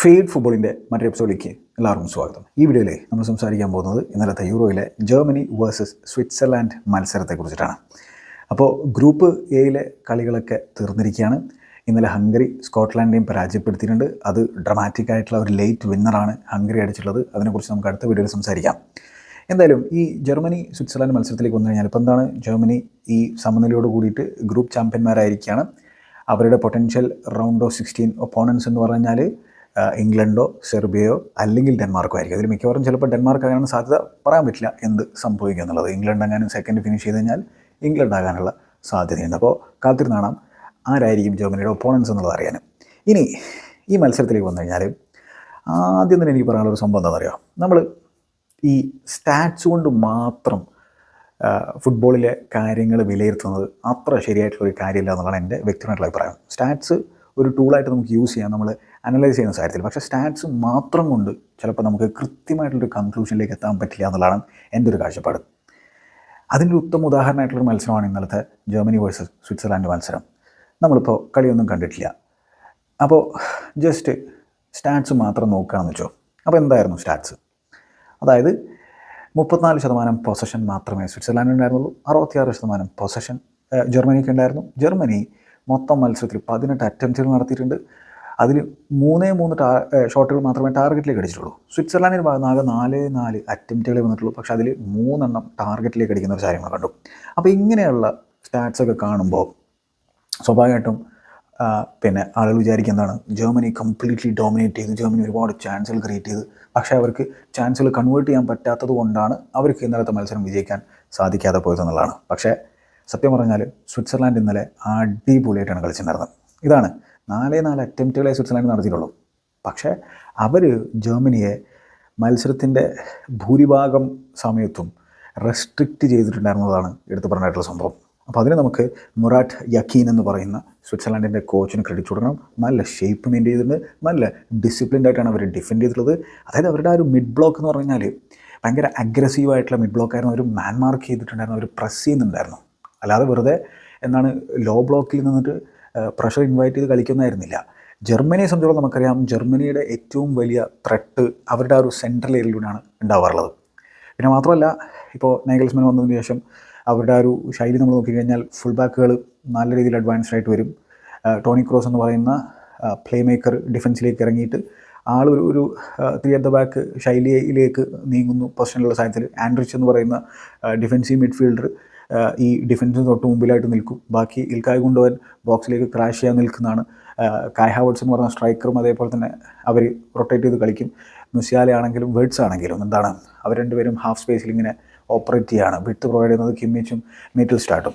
Fade ഫുട്ബോളിന്റെ മറ്റൊരു എപ്പിസോഡിലേക്ക് എല്ലാവർക്കും സ്വാഗതം. ഈ വീഡിയോയിൽ നമ്മൾ സംസാരിക്കാൻ പോകുന്നത് ഇന്നലത്തെ യൂറോയിലെ ജർമ്മനി വേഴ്സസ് സ്വിറ്റ്സർലാൻഡ് മത്സരത്തെക്കുറിച്ചിട്ടാണ്. അപ്പോൾ ഗ്രൂപ്പ് എയിലെ കളികളൊക്കെ തീർന്നിരിക്കുകയാണ്. ഇന്നലെ ഹംഗറി സ്കോട്ട്ലാൻഡിനെയും പരാജയപ്പെടുത്തിയിട്ടുണ്ട്. അത് ഡ്രമാറ്റിക് ആയിട്ടുള്ള ഒരു ലേറ്റ് വിന്നറാണ് ഹംഗറി അടിച്ചിട്ടുള്ളത്. അതിനെക്കുറിച്ച് നമുക്ക് അടുത്ത വീഡിയോയിൽ സംസാരിക്കാം. എന്തായാലും ഈ ജർമ്മനി സ്വിറ്റ്സർലാൻഡ് മത്സരത്തിലേക്ക് വന്നു കഴിഞ്ഞാൽ ഇപ്പോൾ എന്താണ്? ജർമ്മനി ഈ സമനിലയോട് കൂടിയിട്ട് ഗ്രൂപ്പ് ചാമ്പ്യന്മാരായിരിക്കുകയാണ് അവരുടെ potential round of sixteen opponents എന്ന് പറഞ്ഞാൽ ഇംഗ്ലണ്ടോ സെർബിയയോ അല്ലെങ്കിൽ ഡെൻമാർക്കോ ആയിരിക്കും. അതിൽ മിക്കവാറും ചിലപ്പോൾ ഡെൻമാർക്ക് ആകാനുള്ള സാധ്യത പറയാൻ പറ്റില്ല എന്ത് സംഭവിക്കുക എന്നുള്ളത്. ഇംഗ്ലണ്ട് എങ്ങാനും സെക്കൻഡ് ഫിനിഷ് ചെയ്ത് കഴിഞ്ഞാൽ ഇംഗ്ലണ്ട് ആകാനുള്ള സാധ്യതയുണ്ട്. അപ്പോൾ കാത്തിരുന്നാണാം ആരായിരിക്കും ജർമ്മനിയുടെ ഒപ്പോണൻസ് എന്നുള്ളത് അറിയാനും. ഇനി ഈ മത്സരത്തിലേക്ക് വന്നു കഴിഞ്ഞാൽ ആദ്യം തന്നെ എനിക്ക് പറയാനുള്ള ഒരു സംഭവം എന്താണെന്നറിയോ? നമ്മൾ ഈ സ്റ്റാറ്റ്സ് കൊണ്ട് മാത്രം ഫുട്ബോളിലെ കാര്യങ്ങൾ വിലയിരുത്തുന്നത് അത്ര ശരിയായിട്ടുള്ള ഒരു കാര്യമില്ല എന്നുള്ളതാണ് എന്റെ വ്യക്തിപരമായിട്ടുള്ള അഭിപ്രായം. സ്റ്റാറ്റ്സ് ഒരു ടൂളായിട്ട് നമുക്ക് യൂസ് ചെയ്യാം നമ്മൾ അനലൈസ് ചെയ്യുന്ന കാര്യത്തിൽ. പക്ഷേ സ്റ്റാറ്റ്സ് മാത്രം കൊണ്ട് ചിലപ്പോൾ നമുക്ക് കൃത്യമായിട്ടുള്ളൊരു കൺക്ലൂഷനിലേക്ക് എത്താൻ പറ്റില്ല എന്നുള്ളതാണ് എന്റെ ഒരു കാഴ്ചപ്പാട്. അതിന്റെ ഉത്തമ ഉദാഹരണമായിട്ടുള്ളൊരു മത്സരമാണ് ഇന്നലത്തെ ജർമ്മനി വേഴ്സസ് സ്വിറ്റ്സർലാൻഡ് മത്സരം. നമ്മളിപ്പോൾ കളിയൊന്നും കണ്ടിട്ടില്ല. അപ്പോൾ ജസ്റ്റ് സ്റ്റാറ്റ്സ് മാത്രം നോക്കുകയാണെന്ന് വെച്ചോ. അപ്പോൾ എന്തായിരുന്നു സ്റ്റാറ്റ്സ് അതായത് മുപ്പത്തിനാല് ശതമാനം പൊസഷൻ മാത്രമേ സ്വിറ്റ്സർലാൻഡ് ഉണ്ടായിരുന്നുള്ളൂ അറുപത്തിയാറ് ശതമാനം പൊസഷൻ ജർമ്മനിക്ക് ഉണ്ടായിരുന്നു ജർമ്മനി മൊത്തം മത്സരത്തിൽ പതിനെട്ട് അറ്റംപ്റ്റുകൾ നടത്തിയിട്ടുണ്ട്. അതിൽ മൂന്നേ മൂന്ന് ടാ ഷോട്ടുകൾ മാത്രമേ ടാർഗറ്റിലേക്ക് അടിച്ചിട്ടുള്ളൂ. സ്വിറ്റ്സർലാൻഡിന് ഭാഗത്ത് ആകെ നാല് നാല് അറ്റംപ്റ്റുകളെ വന്നിട്ടുള്ളൂ. പക്ഷേ അതിൽ മൂന്നെണ്ണം ടാർഗറ്റിലേക്ക് അടിക്കുന്ന ഒരു കാര്യങ്ങൾ കണ്ടു. അപ്പോൾ ഇങ്ങനെയുള്ള സ്റ്റാറ്റ്സൊക്കെ കാണുമ്പോൾ സ്വാഭാവികമായിട്ടും പിന്നെ ആളുകൾ വിചാരിക്കുന്നതാണ് ജർമ്മനി കംപ്ലീറ്റ്ലി ഡോമിനേറ്റ് ചെയ്തു. ജർമ്മനി ഒരുപാട് ചാൻസുകൾ ക്രിയേറ്റ് ചെയ്തു. പക്ഷേ അവർക്ക് ചാൻസുകൾ കൺവേർട്ട് ചെയ്യാൻ പറ്റാത്തത് കൊണ്ടാണ് അവർക്ക് ഇന്നലത്തെ മത്സരം വിജയിക്കാൻ സാധിക്കാതെ പോയതെന്നുള്ളതാണ്. പക്ഷേ സത്യം പറഞ്ഞാൽ സ്വിറ്റ്സർലാൻഡ് ഇന്നലെ അടിപൊളിയായിട്ടാണ് കളിച്ചിട്ടുണ്ടായിരുന്നത്. ഇതാണ് നാലേ നാല് അറ്റംപ്റ്റുകളെ സ്വിറ്റ്സർലാൻഡ് നടത്തിയിട്ടുള്ളൂ. പക്ഷേ അവർ ജർമ്മനിയെ മത്സരത്തിന്റെ ഭൂരിഭാഗം സമയത്തും റെസ്ട്രിക്റ്റ് ചെയ്തിട്ടുണ്ടായിരുന്നതാണ് എടുത്തു പറഞ്ഞിട്ടുള്ള സംഭവം. അപ്പോൾ അതിന് നമുക്ക് മുറാട്ട് യക്കീൻ എന്ന് പറയുന്ന സ്വിറ്റ്സർലാൻഡിന്റെ കോച്ചിന് ക്രെഡിറ്റ് കൊടുക്കണം. നല്ല ഷേപ്പ് മെയിന്റെയിൻ ചെയ്തിട്ടുണ്ട്. നല്ല ഡിസിപ്ലിൻഡ് ആയിട്ടാണ് അവർ ഡിഫെൻഡ് ചെയ്തിട്ടുള്ളത്. അതായത് അവരുടെ ആ ഒരു മിഡ് ബ്ലോക്ക് എന്ന് പറഞ്ഞാൽ ഭയങ്കര അഗ്രസീവായിട്ടുള്ള മിഡ് ബ്ലോക്കായിരുന്നു അവർ മാൻമാർക്ക് ചെയ്തിട്ടുണ്ടായിരുന്നു. അവർ പ്രസ് ചെയ്യുന്നുണ്ടായിരുന്നു. അല്ലാതെ വെറുതെ എന്താണ് ലോ ബ്ലോക്കിൽ നിന്നിട്ട് പ്രഷർ ഇൻവൈറ്റ് ചെയ്ത് കളിക്കുന്നതായിരുന്നില്ല. ജർമ്മനിയെ സംബന്ധിച്ചിടത്തോളം നമുക്കറിയാം ജർമ്മനിയുടെ ഏറ്റവും വലിയ ത്രെട്ട് അവരുടെ ആ ഒരു സെൻട്രൽ ഏരിയയിലൂടെയാണ് ഉണ്ടാവാറുള്ളത്. പിന്നെ മാത്രമല്ല ഇപ്പോൾ നൈഗൽസ്മാൻ വന്നതിന് ശേഷം അവരുടെ ആ ഒരു ശൈലി നമ്മൾ നോക്കിക്കഴിഞ്ഞാൽ ഫുൾ ബാക്കുകൾ നല്ല രീതിയിൽ അഡ്വാൻസ്ഡ് ആയിട്ട് വരും. ടോണി ക്രോസ് എന്ന് പറയുന്ന പ്ലേ മേക്കർ ഡിഫൻസിലേക്ക് ഇറങ്ങിയിട്ട് ആൾ ഒരു ഒരു ത്രീ അറ്റ് ദ ബാക്ക് ശൈലിയിലേക്ക് നീങ്ങുന്നു. പൊസിഷനിലുള്ള സാഹചര്യത്തിൽ ആൻഡ്രിച്ച് എന്ന് പറയുന്ന ഡിഫൻസീവ് മിഡ്ഫീൽഡർ ഈ ഡിഫൻസിന് തൊട്ട് മുമ്പിലായിട്ട് നിൽക്കും. ബാക്കി ഇൽക്കായ് കൊണ്ടുപോകാൻ ബോക്സിലേക്ക് ക്രാഷ് ചെയ്യാൻ നിൽക്കുന്നതാണ്. കായ് ഹാവേർട്സ് എന്ന് പറഞ്ഞ സ്ട്രൈക്കറും അതേപോലെ തന്നെ അവർ റൊട്ടേറ്റ് ചെയ്ത് കളിക്കും. മുസിയാലയാണെങ്കിലും വേർഡ്സ് ആണെങ്കിലും എന്താണ് അവർ രണ്ടുപേരും ഹാഫ് സ്പേസിൽ ഇങ്ങനെ ഓപ്പറേറ്റ് ചെയ്യുകയാണ് വിട്ട് പ്രൊവൈഡ് ചെയ്യുന്നത് കിമ്മിച്ചും മീറ്റിൽ സ്റ്റാർട്ടും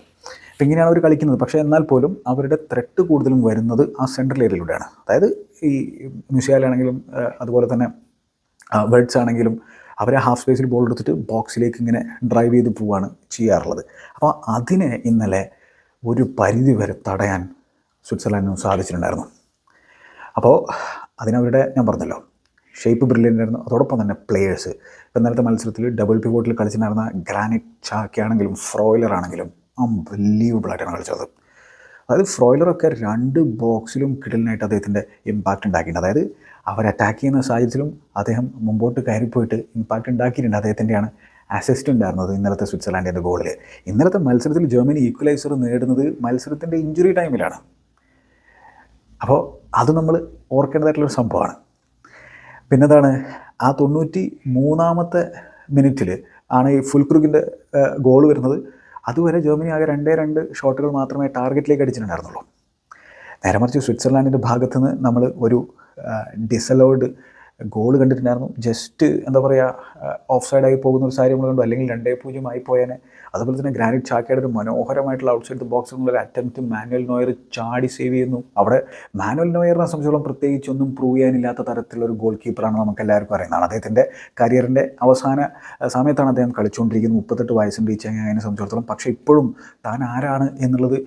അപ്പം ഇങ്ങനെയാണ് അവർ കളിക്കുന്നത്. പക്ഷേ എന്നാൽ പോലും അവരുടെ ത്രെട്ട് കൂടുതലും വരുന്നത് ആ സെൻട്രൽ ഏരിയയിലൂടെയാണ് അതായത് ഈ മ്യൂസിയാലാണെങ്കിലും അതുപോലെ തന്നെ വേർഡ്സ് ആണെങ്കിലും അവരെ ഹാഫ് സ്പേസിൽ ബോൾ എടുത്തിട്ട് ബോക്സിലേക്ക് ഇങ്ങനെ ഡ്രൈവ് ചെയ്ത് പോവുകയാണ് ചെയ്യാറുള്ളത്. അപ്പോൾ അതിനെ ഇന്നലെ ഒരു പരിധി വരെ തടയാൻ സ്വിറ്റ്സർലാൻഡിന് സാധിച്ചിട്ടുണ്ടായിരുന്നു. അപ്പോൾ അതിനവരുടെ ഞാൻ പറഞ്ഞല്ലോ ഷേപ്പ് ബ്രില്യന്റ് ആയിരുന്നു. അതോടൊപ്പം തന്നെ പ്ലേയേഴ്സ് ഇന്നലത്തെ മത്സരത്തിൽ ഡബിൾ പിവോട്ടിൽ കളിച്ചിട്ടുണ്ടായിരുന്ന ഗ്രാനിറ്റ് ചാക്കയാണെങ്കിലും ഫ്രോയിലർ ആണെങ്കിലും അൺബിലീവബിൾ ആയിട്ടാണ് കളിച്ചത്. അതായത് ഫ്രോയിലറൊക്കെ രണ്ട് ബോക്സിലും കിടലിനായിട്ട് അദ്ദേഹത്തിന്റെ ഇമ്പാക്റ്റ് ഉണ്ടാക്കിയിട്ടുണ്ട്. അതായത് അവർ അറ്റാക്ക് ചെയ്യുന്ന സാഹചര്യത്തിലും അദ്ദേഹം മുമ്പോട്ട് കയറിപ്പോയിട്ട് ഇമ്പാക്റ്റ് ഉണ്ടാക്കിയിട്ടുണ്ട്. അദ്ദേഹത്തിന്റെയാണ് അസിസ്റ്റ് ഉണ്ടായിരുന്നത് ഇന്നലത്തെ സ്വിറ്റ്സർലാൻഡിന്റെ ഗോളിൽ ഇന്നലത്തെ മത്സരത്തിൽ ജർമ്മനി ഈക്വലൈസർ നേടുന്നത് മത്സരത്തിന്റെ ഇഞ്ചുറി ടൈമിലാണ് അപ്പോൾ അത് നമ്മൾ ഓർക്കേണ്ടതായിട്ടുള്ളൊരു സംഭവമാണ്. പിന്നെന്താണ്? ആ തൊണ്ണൂറ്റി മൂന്നാമത്തെ മിനിറ്റിൽ ആണ് ഈ ഫുൽക്രുഗിന്റെ ഗോൾ വരുന്നത്. അതുവരെ ജർമ്മനി ആകെ രണ്ടേ രണ്ട് ഷോട്ടുകൾ മാത്രമേ ടാർഗറ്റിലേക്ക് അടിച്ചിട്ടുണ്ടായിരുന്നുള്ളൂ. നേരെ മറിച്ച് സ്വിറ്റ്സർലാൻഡിന്റെ ഭാഗത്ത് നിന്ന് നമ്മൾ ഒരു ഡിസലോഡ് ഗോൾ കണ്ടിട്ടുണ്ടായിരുന്നു. ജസ്റ്റ് എന്താ പറയുക ഓഫ് സൈഡായി പോകുന്ന ഒരു നമ്മൾ കണ്ടു. അല്ലെങ്കിൽ രണ്ടേ പൂജ്യം ആയി പോയേനെ. അതുപോലെ തന്നെ ഗ്രാനിറ്റ് ചാക്കയുടെ ഒരു മനോഹരമായിട്ടുള്ള ഔട്ട്സൈഡ് സൈഡ് ബോക്സ് നിന്നുള്ള അറ്റംപ്റ്റ് മാനുവൽ നോയർ ചാടി സേവ് ചെയ്യുന്നു. അവിടെ മാനുവൽ നോയറിനെ സംബന്ധിച്ചോളം പ്രത്യേകിച്ച് ഒന്നും പ്രൂവ് ചെയ്യാനില്ലാത്ത തരത്തിലുള്ള ഒരു ഗോൾ കീപ്പറാണ് നമുക്ക് എല്ലാവർക്കും അറിയുന്നതാണ് അദ്ദേഹത്തിന്റെ കരിയറിന്റെ അവസാന സമയത്താണ് അദ്ദേഹം കളിച്ചുകൊണ്ടിരിക്കുന്നത്. മുപ്പത്തെട്ട് വയസ്സും റീച്ച് അതിനെ സംബന്ധിച്ചിടത്തോളം. പക്ഷേ ഇപ്പോഴും താൻ ആരാണ് എന്നുള്ളത്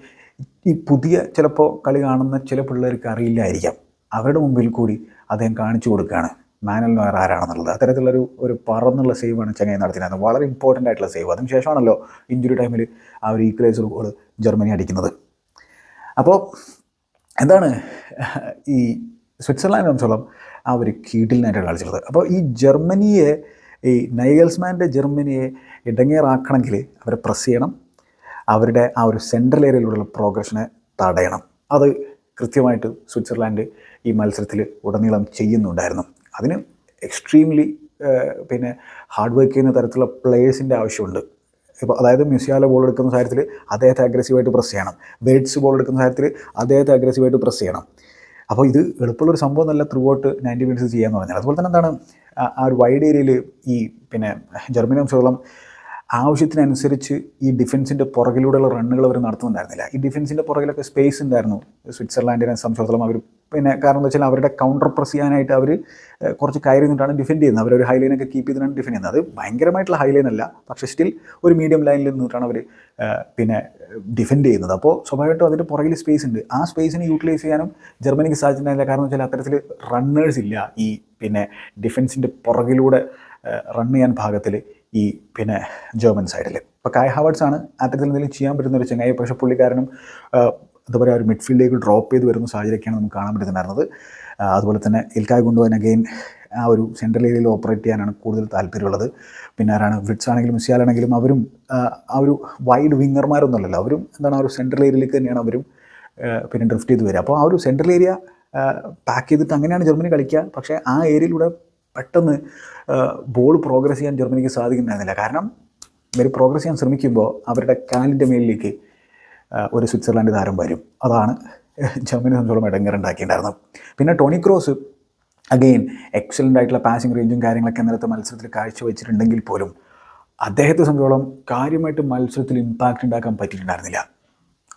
ഈ പുതിയ ചിലപ്പോൾ കളി കാണുന്ന ചില പിള്ളേർക്ക് അറിയില്ലായിരിക്കാം. അവരുടെ മുമ്പിൽ കൂടി അദ്ദേഹം കാണിച്ചു കൊടുക്കുകയാണ്. മാനൽ നോയർ ആരാണെന്നുള്ളത്. അത്തരത്തിലുള്ളൊരു ഒരു പറന്നുള്ള സേവാണ് ചെങ്ങൈ നടത്തിയിരുന്നത് വളരെ ഇമ്പോർട്ടന്റ് ആയിട്ടുള്ള സേവ് അതിന് ശേഷമാണല്ലോ ഇഞ്ചുറി ടൈമിൽ ആ ഒരു ഈക്വലൈസർ ഗോൾ ജർമ്മനി അടിക്കുന്നത്. അപ്പോൾ എന്താണ് ഈ സ്വിറ്റ്സർലാൻഡ് സംബന്ധിച്ചോളം ആ ഒരു കീട്ടിലിനായിട്ടാണ് കളിച്ചിട്ടുള്ളത്. അപ്പോൾ ഈ ജർമ്മനിയെ ഈ നൈഗൽസ്മാന്റെ ജർമ്മനിയെ ഇടങ്ങേറാക്കണമെങ്കിൽ അവരെ പ്രസ് ചെയ്യണം. അവരുടെ ആ ഒരു സെൻട്രൽ ഏരിയയിലുള്ള പ്രോഗ്രഷനെ തടയണം. അത് കൃത്യമായിട്ട് സ്വിറ്റ്സർലാൻഡ് ഈ മത്സരത്തിൽ ഉടനീളം ചെയ്യുന്നുണ്ടായിരുന്നു. അതിന് എക്സ്ട്രീംലി പിന്നെ ഹാർഡ് വർക്ക് ചെയ്യുന്ന തരത്തിലുള്ള പ്ലേയേഴ്സിന്റെ ആവശ്യമുണ്ട്. ഇപ്പോൾ അതായത് മ്യൂസിയാല ബോൾ എടുക്കുന്ന കാര്യത്തിൽ അദ്ദേഹത്തെ അഗ്രസീവായിട്ട് പ്രസ് ചെയ്യണം. ബേഡ്സ് ബോൾ എടുക്കുന്ന കാര്യത്തിൽ അദ്ദേഹത്തെ അഗ്രസീവായിട്ട് പ്രസ് ചെയ്യണം. അപ്പോൾ ഇത് എളുപ്പമുള്ളൊരു സംഭവം നല്ല ത്രൂ ഔട്ട് നയന്റി മിനിറ്റ്സ് ചെയ്യാമെന്ന് പറഞ്ഞാൽ. അതുപോലെ തന്നെ എന്താണ് ആ- ആ ഒരു വൈഡ് ഏരിയയിൽ ഈ പിന്നെ ജർമ്മനി സംബന്ധിച്ചോളം ആവശ്യത്തിനനുസരിച്ച് ഈ ഡിഫൻസിന്റെ പുറകിലൂടെയുള്ള റണ്ണുകൾ അവർ നടത്തുന്നുണ്ടായിരുന്നില്ല. ഈ ഡിഫൻസിന്റെ പുറകിലൊക്കെ സ്പേസ് ഉണ്ടായിരുന്നു. സ്വിറ്റ്സർലാൻഡിനെ സംബന്ധിച്ചിടത്തോളം അവർ പിന്നെ കാരണം എന്താ വെച്ചാൽ അവരുടെ കൗണ്ടർ പ്രസ് ചെയ്യാനായിട്ട് അവർ കുറച്ച് കയറി നിന്നിട്ടാണ് ഡിഫെൻഡ് ചെയ്യുന്നത്. അവരൊരു ഹൈലൈനൊക്കെ കീപ്പ് ചെയ്തിട്ടാണ് ഡിഫെൻഡ് ചെയ്യുന്നത്. അത് ഭയങ്കരമായിട്ടുള്ള ഹൈലൈൻ അല്ല. പക്ഷേ സ്റ്റിൽ ഒരു മീഡിയം ലൈനിൽ നിന്നിട്ടാണ് അവർ പിന്നെ ഡിഫെൻഡ് ചെയ്യുന്നത്. അപ്പോൾ സ്വാഭാവികമായിട്ടും അതിന്റെ പുറകിൽ സ്പേസ് ഉണ്ട്. ആ സ്പേസിനെ യൂട്ടിലൈസ് ചെയ്യാനും ജർമ്മനിക്ക് സാധിച്ചിട്ടുണ്ടായില്ല കാരണം വെച്ചാൽ അത്തരത്തിൽ റണ്ണേഴ്സ് ഇല്ല ഈ പിന്നെ ഡിഫെൻസിന്റെ പുറകിലൂടെ റൺ ചെയ്യാൻ ഭാഗത്തിൽ ഈ പിന്നെ ജർമ്മൻ സൈഡിൽ ഇപ്പോൾ കായ് ഹാവേർഡ്സ് ആണ് അത്തരത്തിൽ എന്തെങ്കിലും ചെയ്യാൻ പറ്റുന്ന ഒരു ചങ്ങായി. പക്ഷേ പുള്ളിക്കാരനും എന്താ പറയുക ഒരു മിഡ്ഫീൽഡിലേക്ക് ഡ്രോപ്പ് ചെയ്ത് വരുന്ന സാഹചര്യമൊക്കെയാണ് നമുക്ക് കാണാൻ പറ്റുന്നുണ്ടായിരുന്നത്. അതുപോലെ തന്നെ ഇൽക്കായ് കൊണ്ടുപോകാൻ അഗെയിൻ ആ ഒരു സെൻട്രൽ ഏരിയയിൽ ഓപ്പറേറ്റ് ചെയ്യാനാണ് കൂടുതൽ താല്പര്യമുള്ളത്. പിന്നെ ആരാണ്? ബ്രിഡ്സ് ആണെങ്കിലും മിസ്സിയാലാണെങ്കിലും അവരും ആ ഒരു വൈഡ് വിങ്ങർമാരൊന്നുമല്ലല്ലോ അവരും എന്താണ് ആ ഒരു സെൻട്രൽ ഏരിയയിലേക്ക് തന്നെയാണ് അവരും പിന്നെ ഡ്രിഫ്റ്റ് ചെയ്ത് വരിക. അപ്പോൾ ആ ഒരു സെൻട്രൽ ഏരിയ പാക്ക് ചെയ്തിട്ട് അങ്ങനെയാണ് ജർമ്മനി കളിക്കുക. പക്ഷേ ആ ഏരിയയിലൂടെ പെട്ടെന്ന് ബോൾ പ്രോഗ്രസ് ചെയ്യാൻ ജർമ്മനിക്ക് സാധിക്കുന്നുണ്ടായിരുന്നില്ല കാരണം ഇവർ പ്രോഗ്രസ് ചെയ്യാൻ ശ്രമിക്കുമ്പോൾ അവരുടെ കാലിന്റെ മേലിലേക്ക് ഒരു സ്വിറ്റ്സർലാൻഡ് താരം വരും. അതാണ് ജർമ്മനി സംബന്ധിച്ചോളം ഇടങ്ങറുണ്ടാക്കിയിട്ടുണ്ടായിരുന്നത് പിന്നെ ടോണി ക്രോസ് അഗെയിൻ എക്സലന്റ് ആയിട്ടുള്ള പാസിംഗ് റേഞ്ചും കാര്യങ്ങളൊക്കെ ഇന്നലത്തെ മത്സരത്തിൽ കാഴ്ചവെച്ചിട്ടുണ്ടെങ്കിൽ പോലും അദ്ദേഹത്തെ സംബന്ധിച്ചോളം കാര്യമായിട്ട് മത്സരത്തിൽ ഇമ്പാക്റ്റ് ഉണ്ടാക്കാൻ പറ്റിയിട്ടുണ്ടായിരുന്നില്ല.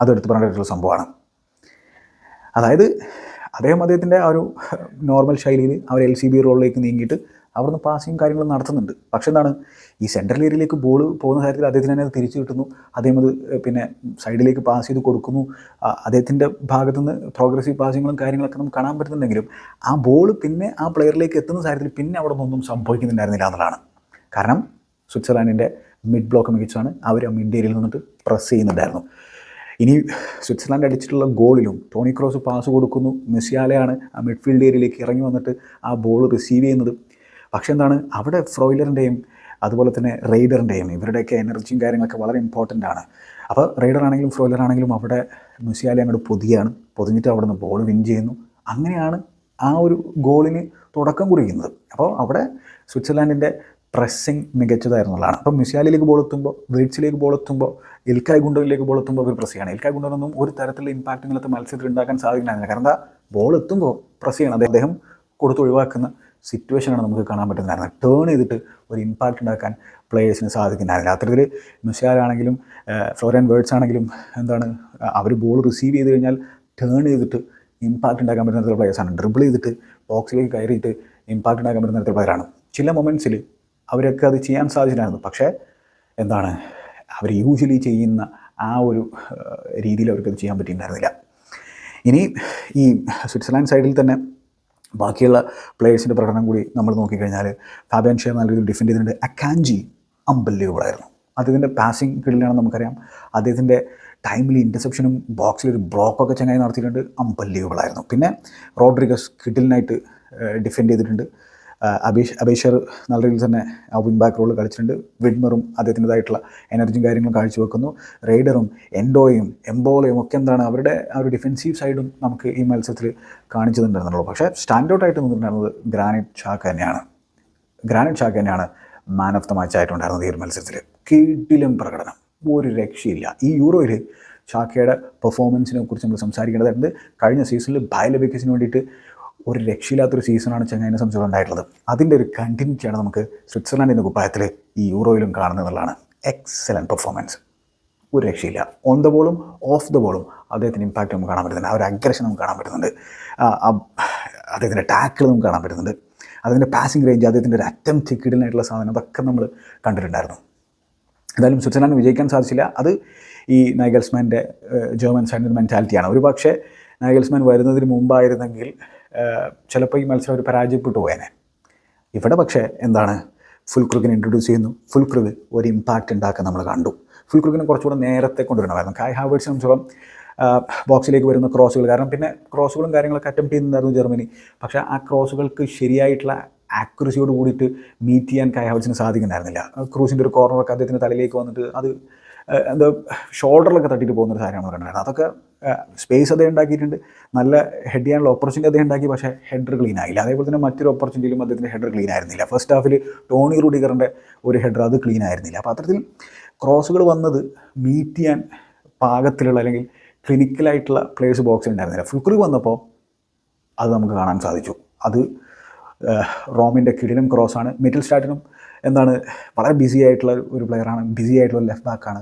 അതെടുത്ത് പറഞ്ഞിട്ടുള്ള സംഭവമാണ്. അതായത് അദ്ദേഹം അദ്ദേഹത്തിന്റെ ആ ഒരു നോർമൽ ശൈലിയിൽ അവർ എൽ സി ബി റോളിലേക്ക് നീങ്ങിയിട്ട് അവിടുന്ന് പാസിങ് കാര്യങ്ങളും നടത്തുന്നുണ്ട്. പക്ഷേ എന്താണ് ഈ സെൻട്രൽ ഏരിയയിലേക്ക് ബോൾ പോകുന്ന കാര്യത്തിൽ അദ്ദേഹത്തിന് തന്നെ അത് തിരിച്ചു കിട്ടുന്നു. അദ്ദേഹം അത് പിന്നെ സൈഡിലേക്ക് പാസ് ചെയ്ത് കൊടുക്കുന്നു. അദ്ദേഹത്തിന്റെ ഭാഗത്തുനിന്ന് പ്രോഗ്രസീവ് പാസിങ്ങുകളും കാര്യങ്ങളൊക്കെ നമുക്ക് കാണാൻ പറ്റുന്നുണ്ടെങ്കിലും ആ ബോൾ പിന്നെ ആ പ്ലെയറിലേക്ക് എത്തുന്ന കാര്യത്തിൽ പിന്നെ അവിടെ നിന്നൊന്നും സംഭവിക്കുന്നുണ്ടായിരുന്നില്ല എന്നുള്ളതാണ്. കാരണം സ്വിറ്റ്സർലാൻഡിന്റെ മിഡ് ബ്ലോക്ക് മികച്ചാണ്. അവർ ആ മിഡ് ഏരിയയിൽ നിന്നിട്ട് പ്രസ് ചെയ്യുന്നുണ്ടായിരുന്നു. ഇനി സ്വിറ്റ്സർലാൻഡ് അടിച്ചിട്ടുള്ള ഗോളിലും ടോണി ക്രോസ് പാസ് കൊടുക്കുന്നു. മെസ്സിയാലയാണ് ആ മിഡ്ഫീൽഡ് ഏരിയയിലേക്ക് ഇറങ്ങി വന്നിട്ട് ആ ബോൾ റിസീവ് ചെയ്യുന്നത്. പക്ഷേ എന്താണ് അവിടെ ഫ്രോയിലറിന്റെയും അതുപോലെ തന്നെ റെയ്ഡറിന്റെയും ഇവരുടെയൊക്കെ എനർജിയും കാര്യങ്ങളൊക്കെ വളരെ ഇമ്പോർട്ടന്റ് ആണ്. അപ്പോൾ റെയ്ഡർ ആണെങ്കിലും ഫ്രോയിലർ ആണെങ്കിലും അവിടെ മെസ്സിയാലെ അങ്ങോട്ട് പൊതിയാണ്. പൊതിഞ്ഞിട്ട് അവിടെ നിന്ന് ബോൾ വിൻ ചെയ്യുന്നു. അങ്ങനെയാണ് ആ ഒരു ഗോളിന് തുടക്കം കുറിക്കുന്നത് അപ്പോൾ അവിടെ സ്വിറ്റ്സർലാൻഡിന്റെ പ്രസ്സിങ് മികച്ചതായിരുന്നുള്ളതാണ്. അപ്പോൾ മിസിയാലിലേക്ക് ബോൾ എത്തുമ്പോൾ വേഡ്സിലേക്ക് ബോൾ എത്തുമ്പോൾ ഇൽക്കായ് ഗുണ്ടോയിലേക്ക് ബോൾ എത്തുമ്പോൾ അവർ പ്രസ് ചെയ്യണം ഇൽക്കായ് ഗുണ്ടോനൊന്നും ഒരു തരത്തിലുള്ള ഇമ്പാക്റ്റ് ഇങ്ങനത്തെ മത്സരത്തിൽ ഉണ്ടാക്കാൻ സാധിക്കുന്നില്ല. കാരണം എന്താ? ബോൾ എത്തുമ്പോൾ പ്രസ് ചെയ്യണം അദ്ദേഹം കൊടുത്ത് ഒഴിവാക്കുന്ന സിറ്റുവേഷനാണ് നമുക്ക് കാണാൻ പറ്റുന്നതായിരുന്നു ടേൺ ചെയ്തിട്ട് ഒരു ഇമ്പാക്റ്റ് ഉണ്ടാക്കാൻ പ്ലേയേഴ്സിന് സാധിക്കുന്നില്ല. അത്തരത്തിൽ മിസിയാലാണെങ്കിലും ഫ്ലോറിയൻ വേർഡ്സ് ആണെങ്കിലും എന്താണ് അവർ ബോൾ റിസീവ് ചെയ്ത് കഴിഞ്ഞാൽ ടേൺ ചെയ്തിട്ട് ഇമ്പാക്റ്റ് ഉണ്ടാക്കാൻ പറ്റുന്ന തരത്തിലുള്ള പ്ലേയേഴ്സാണ് ഡ്രിബിൾ ചെയ്തിട്ട് ബോക്സിലേക്ക് കയറിയിട്ട് ഇമ്പാക്റ്റ് ഉണ്ടാക്കാൻ പറ്റുന്ന തരത്തിലുള്ള പ്ലെയറാണ് ചില മൊമെന്റ്സിൽ അവരൊക്കെ അത് ചെയ്യാൻ സാധിച്ചിട്ടായിരുന്നു പക്ഷേ എന്താണ് അവർ യൂഷ്വലി ചെയ്യുന്ന ആ ഒരു രീതിയിൽ അവർക്കത് ചെയ്യാൻ പറ്റിയിട്ടുണ്ടായിരുന്നില്ല. ഇനി ഈ സ്വിറ്റ്സർലാൻഡ് സൈഡിൽ തന്നെ ബാക്കിയുള്ള പ്ലേയേഴ്സിന്റെ പ്രകടനം കൂടി നമ്മൾ നോക്കിക്കഴിഞ്ഞാൽ ഫാബിയൻ ഷെയർ നല്ല രീതിയിൽ ഡിഫെൻഡ് ചെയ്തിട്ടുണ്ട്. അക്കാൻജി അമ്പല്യബിളായിരുന്നു അദ്ദേഹത്തിന്റെ പാസിംഗ് കിടിലാണ് നമുക്കറിയാം. അദ്ദേഹത്തിന്റെ ടൈമിൽ ഇന്റർസെപ്ഷനും ബോക്സിലൊരു ബ്ലോക്കൊക്കെ ചങ്ങായി നടത്തിയിട്ടുണ്ട്. അമ്പല്യബിളായിരുന്നു പിന്നെ റോഡ്രിഗസ് കിഡിലിനായിട്ട് ഡിഫെൻഡ് ചെയ്തിട്ടുണ്ട്. അബീഷ് അബീഷർ നല്ല രീതിയിൽ തന്നെ ആ വിങ് ബാക്ക് റോൾ കളിച്ചിട്ടുണ്ട്. വിഡ്മറും അദ്ദേഹത്തിന്റെതായിട്ടുള്ള എനർജിയും കാര്യങ്ങളും കാഴ്ചവെക്കുന്നു. റൈഡറും എൻഡോയും എംബോളയും ഒക്കെ എന്താണ് അവരുടെ ആ ഒരു ഡിഫെൻസീവ് സൈഡും നമുക്ക് ഈ മത്സരത്തിൽ കാണിച്ചു പക്ഷേ സ്റ്റാൻഡ് ഔട്ട് ആയിട്ട് നിന്നിട്ടുണ്ടായിരുന്നത് ഗ്രാനൈറ്റ് ഷാക്ക് തന്നെയാണ്. ഗ്രാനൈറ്റ് ഷാക്ക് തന്നെയാണ് മാൻ ഓഫ് ദ മാച്ച് ആയിട്ടുണ്ടായിരുന്നത് ഈ ഒരു മത്സരത്തിൽ. കീട്ടിലും പ്രകടനം. ഒരു രക്ഷയില്ല. ഈ യൂറോയിൽ ഷാക്കയുടെ പെർഫോമൻസിനെ കുറിച്ച് നമ്മൾ സംസാരിക്കേണ്ടതായിട്ടുണ്ട്. കഴിഞ്ഞ സീസണിൽ ബയലബിക്കസിന് വേണ്ടിയിട്ട് ഒരു രക്ഷയില്ലാത്തൊരു സീസണാണ് ചെങ്ങൈനെ സംബന്ധിച്ചോളം ഉണ്ടായിട്ടുള്ളത്. അതിന്റെ ഒരു കണ്ടിന്യൂറ്റിയാണ് നമുക്ക് സ്വിറ്റ്സർലാൻഡിന്റെ കുപ്പായത്തിൽ ഈ യൂറോയിലും കാണുന്നത് എന്നുള്ളതാണ്. എക്സലന്റ് പെർഫോമൻസ് ഒരു രക്ഷയില്ല. ഓൺ ദ ബോളും ഓഫ് ദ ബോളും അദ്ദേഹത്തിന് ഇമ്പാക്റ്റ് നമുക്ക് കാണാൻ പറ്റുന്നുണ്ട്. ആ ഒരു അഗ്രഷൻ നമുക്ക് കാണാൻ പറ്റുന്നുണ്ട്. അദ്ദേഹത്തിന്റെ ടാക്കിൾ നമുക്ക് കാണാൻ പറ്റുന്നുണ്ട്. അതിന്റെ പാസിംഗ് റേഞ്ച് അദ്ദേഹത്തിന്റെ ഒരു അറ്റം കിടിലായിട്ടുള്ള സാധനം അതൊക്കെ നമ്മൾ കണ്ടിട്ടുണ്ടായിരുന്നു. എന്തായാലും സ്വിറ്റ്സർലാൻഡ് വിജയിക്കാൻ സാധിച്ചില്ല. അത് ഈ നൈഗൽസ്മാന്റെ ജർമ്മൻ സൈഡിന്റെ മെന്റാലിറ്റിയാണ് ഒരു പക്ഷേ നൈഗൽസ്മാൻ വരുന്നതിന് മുമ്പായിരുന്നെങ്കിൽ ചിലപ്പോൾ ഈ മത്സരം ഒരു പരാജയപ്പെട്ടു പോയേനെ. ഇവിടെ പക്ഷേ എന്താണ്? ഫുൾ ക്രിക്കിനെ ഇൻട്രൊഡ്യൂസ് ചെയ്യുന്നു. ഫുൾ ക്രിക്ക് ഒരു ഇമ്പാക്റ്റ് ഉണ്ടാക്കാൻ നമ്മൾ കണ്ടു. ഫുൾ ക്രിക്കിനെ കുറച്ചുകൂടെ നേരത്തെ കൊണ്ടുവരണമായിരുന്നു. കായ് ഹാവേഴ്സ് സംബന്ധിച്ചോളം ബോക്സിലേക്ക് വരുന്ന ക്രോസുകൾ കാരണം പിന്നെ ക്രോസുകളും കാര്യങ്ങളൊക്കെ അറ്റംപ്റ്റ് ചെയ്യുന്നുണ്ടായിരുന്നു ജർമ്മനി. പക്ഷേ ആ ക്രോസുകൾക്ക് ശരിയായിട്ടുള്ള ആക്യുറസിയോട് കൂടിയിട്ട് മീറ്റ് ചെയ്യാൻ കായ് ഹാവേഴ്സിന് സാധിക്കുന്നുണ്ടായിരുന്നില്ല. ക്രൂസിന്റെ ഒരു കോർണറൊക്കെ അദ്ദേഹത്തിന്റെ തലയിലേക്ക് വന്നിട്ട് അത് എന്താ ഷോൾഡറിലൊക്കെ തട്ടിയിട്ട് പോകുന്ന ഒരു സാധനം നമ്മൾ കണ്ടായിരുന്നു അതൊക്കെ സ്പേസ് അദ്ദേഹം ഉണ്ടാക്കിയിട്ടുണ്ട്. നല്ല ഹെഡ് ചെയ്യാനുള്ള ഓപ്പർച്യൂണിറ്റി അദ്ദേഹം ഉണ്ടാക്കി പക്ഷേ ഹെഡർ ക്ലീൻ ആയില്ല. അതേപോലെ തന്നെ മറ്റൊരു ഓപ്പർച്യൂണിറ്റിയിലും അദ്ദേഹത്തിന്റെ ഹെഡർ ക്ലീൻ ആയിരുന്നില്ല. ഫസ്റ്റ് ഹാഫിൽ ടോണി റൂഡിഗറിന്റെ ഒരു ഹെഡർ അത് ക്ലീൻ ആയിരുന്നില്ല. അപ്പോൾ അത്തരത്തിൽ ക്രോസുകൾ വന്നത് മീറ്റ് ചെയ്യാൻ പാകത്തിലുള്ള അല്ലെങ്കിൽ ക്ലിനിക്കലായിട്ടുള്ള പ്ലേയേഴ്സ് ബോക്സിൽ ഉണ്ടായിരുന്നില്ല. ഫുൾക്കുറി വന്നപ്പോൾ അത് നമുക്ക് കാണാൻ സാധിച്ചു. അത് റോമിന്റെ കിടിലം ക്രോസാണ് മിഡിൽ സ്റ്റാർട്ടിനും എന്താണ് വളരെ ബിസി ആയിട്ടുള്ള ഒരു പ്ലെയറാണ് ബിസി ആയിട്ടുള്ള ലെഫ്റ്റ് ബാക്കാണ്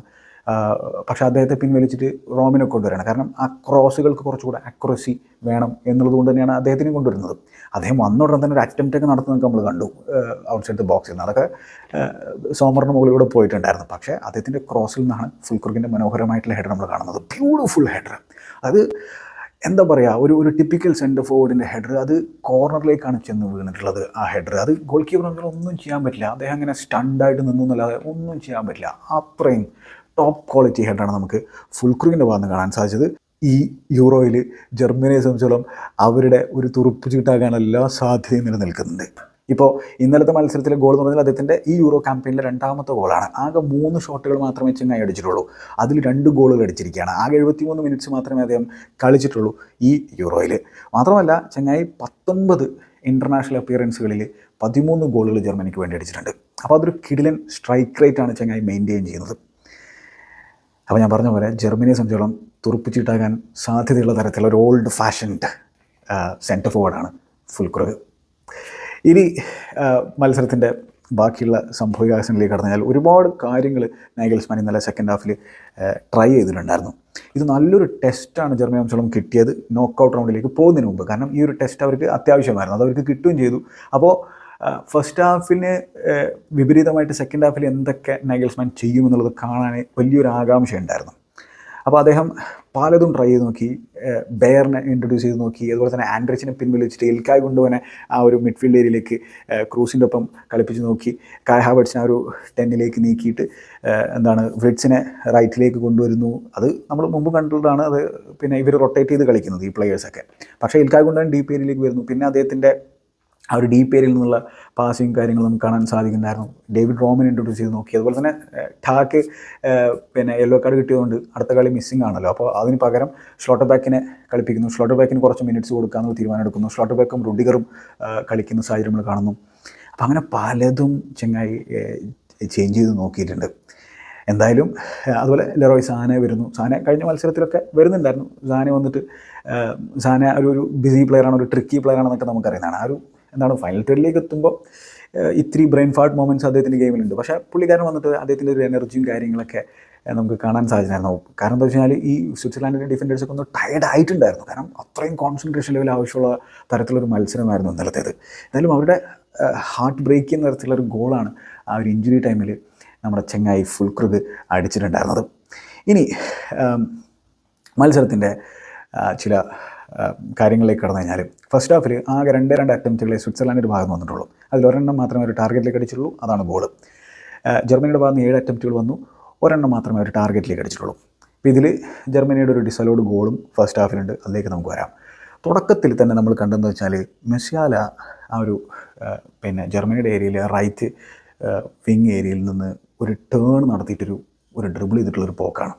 പക്ഷേ അദ്ദേഹത്തെ പിൻവലിച്ചിട്ട് റോമിനെ കൊണ്ടുവരണം. കാരണം ആ ക്രോസുകൾക്ക് കുറച്ചുകൂടെ അക്യുറസി വേണം എന്നുള്ളത് കൊണ്ട് തന്നെയാണ് അദ്ദേഹത്തിനെ കൊണ്ടുവരുന്നത്. അദ്ദേഹം വന്ന ഉടനെ തന്നെ ഒരു അറ്റംപ്റ്റ് ഒക്കെ നടത്തുന്നതൊക്കെ നമ്മൾ കണ്ടു ഔട്ട്സൈഡ് ദ ബോക്സിൽ നിന്ന് അതൊക്കെ സോമറിന് മുകളിലൂടെ പോയിട്ടുണ്ടായിരുന്നു. പക്ഷേ അദ്ദേഹത്തിന്റെ ക്രോസിൽ നിന്നാണ് ഫുൾക്കുറിന്റെ മനോഹരമായിട്ടുള്ള ഹെഡർ നമ്മൾ കാണുന്നത്. ബ്യൂട്ടിഫുൾ ഹെഡർ അത് എന്താ പറയുക ഒരു ഒരു ടിപ്പിക്കൽ സെന്റർ ഫോർവേഡിന്റെ ഹെഡർ അത് കോർണറിലേക്കാണ് ചെന്ന് വീണിട്ടുള്ളത് ആ ഹെഡർ അത് ഗോൾ കീപ്പർ ഒന്നും ചെയ്യാൻ പറ്റില്ല. അദ്ദേഹം അങ്ങനെ സ്റ്റണ്ടായിട്ട് നിന്നു എന്നല്ലാതെ ഒന്നും ചെയ്യാൻ പറ്റില്ല. അത്രയും ടോപ്പ് ക്വാളിറ്റി ഹെഡാണ് നമുക്ക് ഫുൾക്രീന്റെ ഭാഗത്ത് നിന്ന് കാണാൻ സാധിച്ചത്. ഈ യൂറോയിൽ ജർമ്മനിയെ സംബന്ധിച്ചോളം അവരുടെ ഒരു തുറുപ്പ് ചീട്ടാകാനുള്ള എല്ലാ സാധ്യതയും നിലനിൽക്കുന്നുണ്ട് ഇപ്പോൾ ഇന്നലത്തെ മത്സരത്തിലെ ഗോൾ എന്ന് പറഞ്ഞാൽ അദ്ദേഹത്തിന്റെ ഈ യൂറോ ക്യാമ്പയിനിലെ രണ്ടാമത്തെ ഗോളാണ് ആകെ മൂന്ന് ഷോട്ടുകൾ മാത്രമേ ചെങ്ങായി അടിച്ചിട്ടുള്ളൂ. അതിൽ രണ്ട് ഗോളുകൾ അടിച്ചിരിക്കുകയാണ്. ആകെ എഴുപത്തിമൂന്ന് മിനിറ്റ്സ് മാത്രമേ അദ്ദേഹം കളിച്ചിട്ടുള്ളൂ ഈ യൂറോയിൽ മാത്രമല്ല ചെങ്ങായി പത്തൊൻപത് ഇന്റർനാഷണൽ അപ്പിയറൻസുകളിൽ പതിമൂന്ന് ഗോളുകൾ ജർമ്മനിക്ക് വേണ്ടി അടിച്ചിട്ടുണ്ട്. അപ്പോൾ അതൊരു കിടിലൻ സ്ട്രൈക്ക് റേറ്റ് ആണ് ചെങ്ങായി മെയിന്റെയിൻ ചെയ്യുന്നത്. അപ്പോൾ ഞാൻ പറഞ്ഞ പോലെ ജർമ്മനിയെ സംബന്ധിച്ചോളം തുറപ്പിച്ചിട്ടാകാൻ സാധ്യതയുള്ള തരത്തിലുള്ള ഒരു ഓൾഡ് ഫാഷൻഡ് സെന്റർ ഫോർവേഡാണ് ഫുൾക്രുഗ് ഇനി മത്സരത്തിന്റെ ബാക്കിയുള്ള സംഭവവികാസങ്ങളിലേക്ക് കടന്നു കഴിഞ്ഞാൽ ഒരുപാട് കാര്യങ്ങൾ നൈഗൽസ്മാൻ ഇന്നലെ സെക്കൻഡ് ഹാഫിൽ ട്രൈ ചെയ്തിട്ടുണ്ടായിരുന്നു. ഇത് നല്ലൊരു ടെസ്റ്റാണ് ജർമ്മനി സംബന്ധിച്ചോളം കിട്ടിയത്. നോക്കൗട്ട് റൗണ്ടിലേക്ക് പോകുന്നതിന് മുമ്പ്. കാരണം ഈ ഒരു ടെസ്റ്റ് അവർക്ക് അത്യാവശ്യമായിരുന്നു. അത് അവർക്ക് കിട്ടുകയും ചെയ്തു. അപ്പോൾ ഫസ്റ്റ് ഹാഫിന് വിപരീതമായിട്ട് സെക്കൻഡ് ഹാഫിൽ എന്തൊക്കെ നൈഗൽസ്മാൻ ചെയ്യുമെന്നുള്ളത് കാണാൻ വലിയൊരു ആകാംക്ഷ ഉണ്ടായിരുന്നു അപ്പോൾ അദ്ദേഹം പലതും ട്രൈ ചെയ്ത് നോക്കി ബെയറിനെ ഇൻട്രൊഡ്യൂസ് ചെയ്ത് നോക്കി അതുപോലെ തന്നെ ആൻഡ്രിച്ചിനെ പിൻവലിച്ചിട്ട് എൽക്കായ് കൊണ്ടുപോകാൻ ആ ഒരു മിഡ്ഫീൽഡ് ഏരിയയിലേക്ക് ക്രൂസിന്റെ ഒപ്പം കളിപ്പിച്ച് നോക്കി. കായ് ഹാബർട്സിനെ ഒരു ടെന്നിലേക്ക് നീക്കിയിട്ട് എന്താണ് വ്രിഡ്സിനെ റൈറ്റിലേക്ക് കൊണ്ടുവരുന്നു. അത് നമ്മൾ മുമ്പ് കണ്ടിട്ടാണ് അത് പിന്നെ ഇവർ റൊട്ടേറ്റ് ചെയ്ത് കളിക്കുന്നത് ഈ പ്ലെയേഴ്സൊക്കെ പക്ഷേ എൽക്കായ് കൊണ്ടുപോകാൻ ഡീപ്പ് ഏരിയയിലേക്ക് വരുന്നു. പിന്നെ അദ്ദേഹത്തിന്റെ ആ ഒരു ഡീപ്പ് ഏരിയയിൽ നിന്നുള്ള പാസിങ് കാര്യങ്ങൾ നമുക്ക് കാണാൻ സാധിക്കുന്നായിരുന്നു. ഡേവിഡ് റോമൻ ഇൻട്രൊഡ്യൂസ് ചെയ്ത് നോക്കി. അതുപോലെ തന്നെ ഠാക്ക് പിന്നെ യെല്ലോ കാർഡ് കിട്ടിയതുകൊണ്ട് അടുത്ത കളി മിസ്സിംഗ് ആണല്ലോ. അപ്പോൾ അതിന് പകരം സ്ലോട്ടർ ബാക്കിനെ കളിപ്പിക്കുന്നു. സ്ലോട്ടർ ബാക്കിന് കുറച്ച് മിനിറ്റ്സ് കൊടുക്കാമെന്ന് തീരുമാനം എടുക്കുന്നു സ്ലോട്ടർ ബാക്കും റുഡിഗറും കളിക്കുന്ന സാഹചര്യം നമ്മൾ കാണുന്നു. അപ്പോൾ അങ്ങനെ പലതും ചെങ്ങായി ചേഞ്ച് ചെയ്ത് നോക്കിയിട്ടുണ്ട്. എന്തായാലും അതുപോലെ ലെറോയ് സാനെ വരുന്നു. സാനെ കഴിഞ്ഞ മത്സരത്തിലൊക്കെ വരുന്നുണ്ടായിരുന്നു. സാനെ വന്നിട്ട് സാന ഒരു ഒരു ബിസി പ്ലെയറാണ് ഒരു ട്രിക്കി പ്ലെയറാണെന്നൊക്കെ നമുക്കറിയുന്നതാണ്. ആ ഒരു എന്താണ് ഫൈനൽ തേർഡിലേക്ക് എത്തുമ്പോൾ ഇത്തിരി ബ്രെയിൻ ഫാർട്ട് മൊമെന്റ്സ് അദ്ദേഹത്തിന്റെ ഗെയിമിലുണ്ട് പക്ഷേ പുള്ളിക്കാരൻ വന്നിട്ട് അദ്ദേഹത്തിന്റെ ഒരു എനർജിയും കാര്യങ്ങളൊക്കെ നമുക്ക് കാണാൻ സാധിച്ചിട്ടുണ്ടായിരുന്നു കാരണം എന്താ വെച്ച് കഴിഞ്ഞാൽ ഈ സ്വിറ്റ്സർലാൻഡിന്റെ ഡിഫൻഡേഴ്സൊക്കെ ഒന്ന് ടയർഡ് ആയിട്ടുണ്ടായിരുന്നു. കാരണം അത്രയും കോൺസെൻട്രേഷൻ ലെവൽ ആവശ്യമുള്ള തരത്തിലൊരു മത്സരമായിരുന്നു ഇന്നലത്തേത്. എന്തായാലും അവരുടെ ഹാർട്ട് ബ്രേക്ക് ചെയ്യുന്ന തരത്തിലുള്ള ഒരു ഗോളാണ് ആ ഒരു ഇഞ്ചുറി ടൈമിൽ നമ്മുടെ ചെങ്ങായി ഫുൾക്രുഗ് അടിച്ചിട്ടുണ്ടായിരുന്നത്. ഇനി മത്സരത്തിന്റെ ചില കാര്യങ്ങളിലേക്ക് കടന്നു കഴിഞ്ഞാൽ ഫസ്റ്റ് ഹാഫിൽ ആകെ രണ്ടേ രണ്ട് അറ്റംപ്റ്റുകളെ ഒരു ഭാഗം വന്നിട്ടുള്ളൂ. അതിൽ ഒരെണ്ണം മാത്രമേ ഒരു ടാർഗറ്റിലേക്ക് അടിച്ചിട്ടുള്ളൂ. അതാണ് ഗോൾ ജർമ്മനിയുടെ ഭാഗത്ത് ഏഴ് അറ്റംപ്റ്റുകൾ വന്നു. ഒരെണ്ണം മാത്രമേ ഒരു ടാർഗറ്റിലേക്ക് അടിച്ചിട്ടുള്ളൂ. അപ്പോൾ ഇതിൽ ജർമ്മനിയുടെ ഒരു ഡിസലോഡ് ഗോളും ഫസ്റ്റ് ഹാഫിലുണ്ട് അതിലേക്ക് നമുക്ക് വരാം. തുടക്കത്തിൽ തന്നെ നമ്മൾ കണ്ടെന്ന് വെച്ചാൽ മെസ്സിയാല ആ ഒരു പിന്നെ ജർമ്മനിയുടെ ഏരിയയിൽ റൈറ്റ് വിങ് ഏരിയയിൽ നിന്ന് ഒരു ടേൺ നടത്തിയിട്ടൊരു ഒരു ഡ്രിബിൾ ചെയ്തിട്ടുള്ളൊരു പോക്കാണ്.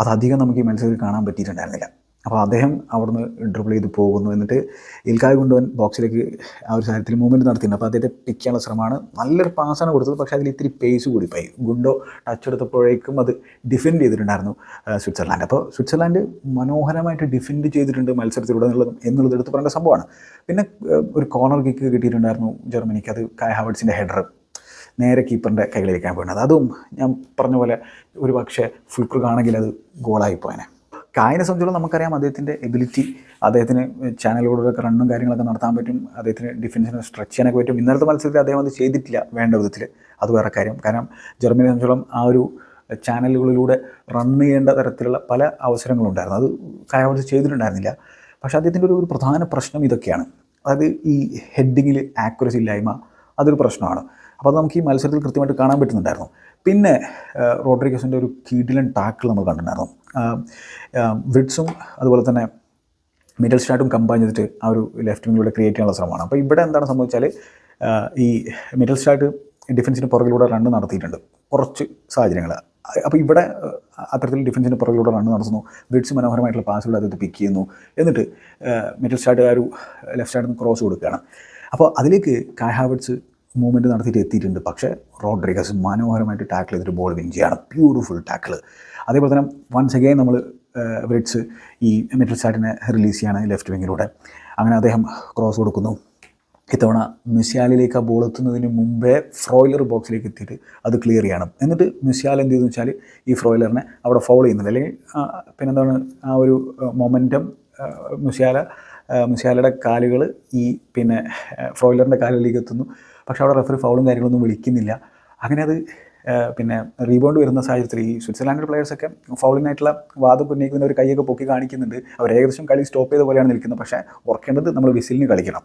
അതധികം നമുക്ക് ഈ മത്സരത്തിൽ കാണാൻ പറ്റിയിട്ടുണ്ടായിരുന്നില്ല. അപ്പോൾ അദ്ദേഹം അവിടുന്ന് ഡ്രിബിൾ ചെയ്ത് പോകുന്നു. എന്നിട്ട് ഇൽക്കായ് കൊണ്ടുവൻ ബോക്സിലേക്ക് ആ ഒരു സാധനത്തിൽ മൂവ്മെന്റ് നടത്തിയിട്ടുണ്ട്. അപ്പോൾ അദ്ദേഹത്തെ പിക്ക് ശ്രമമാണ്. നല്ലൊരു പാസാണ് കൊടുത്തത്. പക്ഷേ അതിൽ ഇത്തിരി പേസ് കൂടിപ്പോയി ഗുണ്ടോ ടച്ച് എടുത്തപ്പോഴേക്കും അത് ഡിഫെൻഡ് ചെയ്തിട്ടുണ്ടായിരുന്നു സ്വിറ്റ്സർലാൻഡ്. അപ്പോൾ സ്വിറ്റ്സർലാൻഡ് മനോഹരമായിട്ട് ഡിഫെൻഡ് ചെയ്തിട്ടുണ്ട് മത്സരത്തിലൂടെ എന്നുള്ളത് എന്നുള്ളത് എടുത്ത് പറയേണ്ട സംഭവമാണ്. പിന്നെ ഒരു കോർണർ കിക്ക് കിട്ടിയിട്ടുണ്ടായിരുന്നു ജർമ്മനിക്ക്. അത് കായ് ഹാവർട്സിന്റെ ഹെഡർ നേരെ കീപ്പറിന്റെ കയ്യിലിരിക്കാൻ വീണത്. അതും ഞാൻ പറഞ്ഞ പോലെ ഒരു പക്ഷേ ഫുൾക്രു കാണെങ്കിൽ അത് ഗോളായി പോയനെ. കായനെ സംബന്ധിച്ചോളം നമുക്കറിയാം അദ്ദേഹത്തിന്റെ എബിലിറ്റി അദ്ദേഹത്തിന് ചാനലുകളിലൊക്കെ റണ്ണും കാര്യങ്ങളൊക്കെ നടത്താൻ പറ്റും. അദ്ദേഹത്തിന് ഡിഫൻസിനെ സ്ട്രെച്ച് ചെയ്യാനൊക്കെ പറ്റും. ഇന്നലത്തെ മത്സരത്തിൽ അദ്ദേഹം അത് ചെയ്തിട്ടില്ല വേണ്ട വിധത്തിൽ. അത് വേറെ കാര്യം. കാരണം ജർമ്മനിയെ സംബന്ധിച്ചോളം ആ ഒരു ചാനലുകളിലൂടെ റൺ ചെയ്യേണ്ട തരത്തിലുള്ള പല അവസരങ്ങളുണ്ടായിരുന്നു. അത് കായവോട് ചെയ്തിട്ടുണ്ടായിരുന്നില്ല. പക്ഷേ അദ്ദേഹത്തിന്റെ ഒരു ഒരു പ്രധാന പ്രശ്നം ഇതൊക്കെയാണ്. അതായത് ഈ ഹെഡിങ്ങിൽ ആക്യുറസി ഇല്ലായ്മ അതൊരു പ്രശ്നമാണ്. അപ്പോൾ നമുക്ക് ഈ മത്സരത്തിൽ കൃത്യമായിട്ട് കാണാൻ പറ്റുന്നുണ്ടായിരുന്നു. പിന്നെ റോഡ്രിഗസിന്റെ ഒരു കീഡിലൻ ടാക്കിൾ നമ്മൾ കണ്ടിട്ടുണ്ടായിരുന്നു. ആ, അതുപോലെ തന്നെ മിഡിൽ സ്റ്റാർട്ടും കമ്പൈൻ ചെയ്തിട്ട് ആ ഒരു ലെഫ്റ്റ് വിങ്ങിലൂടെ ക്രിയേറ്റ് ചെയ്യാനുള്ള ശ്രമമാണ്. അപ്പോൾ ഇവിടെ എന്താണ് സംഭവിച്ചാൽ ഈ മിഡിൽ സ്റ്റാർട്ട് ഡിഫൻസിന് പുറകിലൂടെ റണ്ണ് നടത്തിയിട്ടുണ്ട്. കുറച്ച് സാഹചര്യങ്ങൾ അപ്പോൾ ഇവിടെ അത്തരത്തിൽ ഡിഫൻസിന് പുറകിലൂടെ റണ്ണ് നടത്തുന്നു. വിഡ്സ് മനോഹരമായിട്ടുള്ള പാസുകൾ അദ്ദേഹത്തെ പിക്ക് ചെയ്യുന്നു. എന്നിട്ട് മിഡിൽ സ്റ്റാർട്ട് ആ ഒരു ലെഫ്റ്റ് സൈഡിൽ നിന്ന് ക്രോസ് കൊടുക്കുകയാണ്. അപ്പോൾ അതിലേക്ക് കായ് ഹാവർട്സ് മൂവ്മെന്റ് നടത്തിയിട്ട് എത്തിയിട്ടുണ്ട്. പക്ഷേ റോഡ്രിഗസ് മനോഹരമായിട്ട് ടാക്കിൾ ചെയ്തിട്ട് ബോൾ വിൻ ചെയ്യാണ് ബ്യൂട്ടിഫുൾ ടാക്കിൾ അതേപോലെ തന്നെ വൺസ് അഗൈൻ നമ്മൾ ബ്രിഡ്സ് ഈ മെറ്റൽ സാറ്റിനെ റിലീസ് ചെയ്യാണ് ലെഫ്റ്റ് വിങ്ങിലൂടെ അങ്ങനെ അദ്ദേഹം ക്രോസ് കൊടുക്കുന്നു. ഇത്തവണ മിസ്യാലിലേക്ക് ആ ബോൾ എത്തുന്നതിന് മുമ്പേ ഫ്രോയിലർ ബോക്സിലേക്ക് എത്തിയിട്ട് അത് ക്ലിയർ ചെയ്യണം. എന്നിട്ട് മിസ്യാൽ എന്ത് ചെയ്തെന്ന് വെച്ചാൽ ഈ ഫ്രോയിലറിനെ അവിടെ ഫോളോ ചെയ്യുന്നുണ്ട്. അല്ലെങ്കിൽ പിന്നെന്താണ് ആ ഒരു മൊമെന്റം മുസ്യാല മുസ്യാലയുടെ കാലുകൾ ഈ പിന്നെ ഫ്രോയിലറിന്റെ കാലുകളിലേക്ക് എത്തുന്നു. പക്ഷേ അവിടെ റെഫറി ഫൗളും കാര്യങ്ങളൊന്നും വിളിക്കുന്നില്ല. അങ്ങനെ അത് പിന്നെ റീബൗണ്ട് വരുന്ന സാഹചര്യത്തിൽ ഈ സ്വിറ്റ്സർലാൻഡ് പ്ലെയേഴ്സൊക്കെ ഫൗളിനായിട്ടുള്ള വാദം ഉന്നയിക്കുന്ന ഒരു കൈയൊക്കെ പൊക്കി കാണിക്കുന്നുണ്ട്. അവർ ഏകദേശം കളി സ്റ്റോപ്പ് ചെയ്ത പോലെയാണ് നിൽക്കുന്നത്. പക്ഷേ ഓർക്കേണ്ടത് നമ്മൾ വിസിലിന് കളിക്കണം.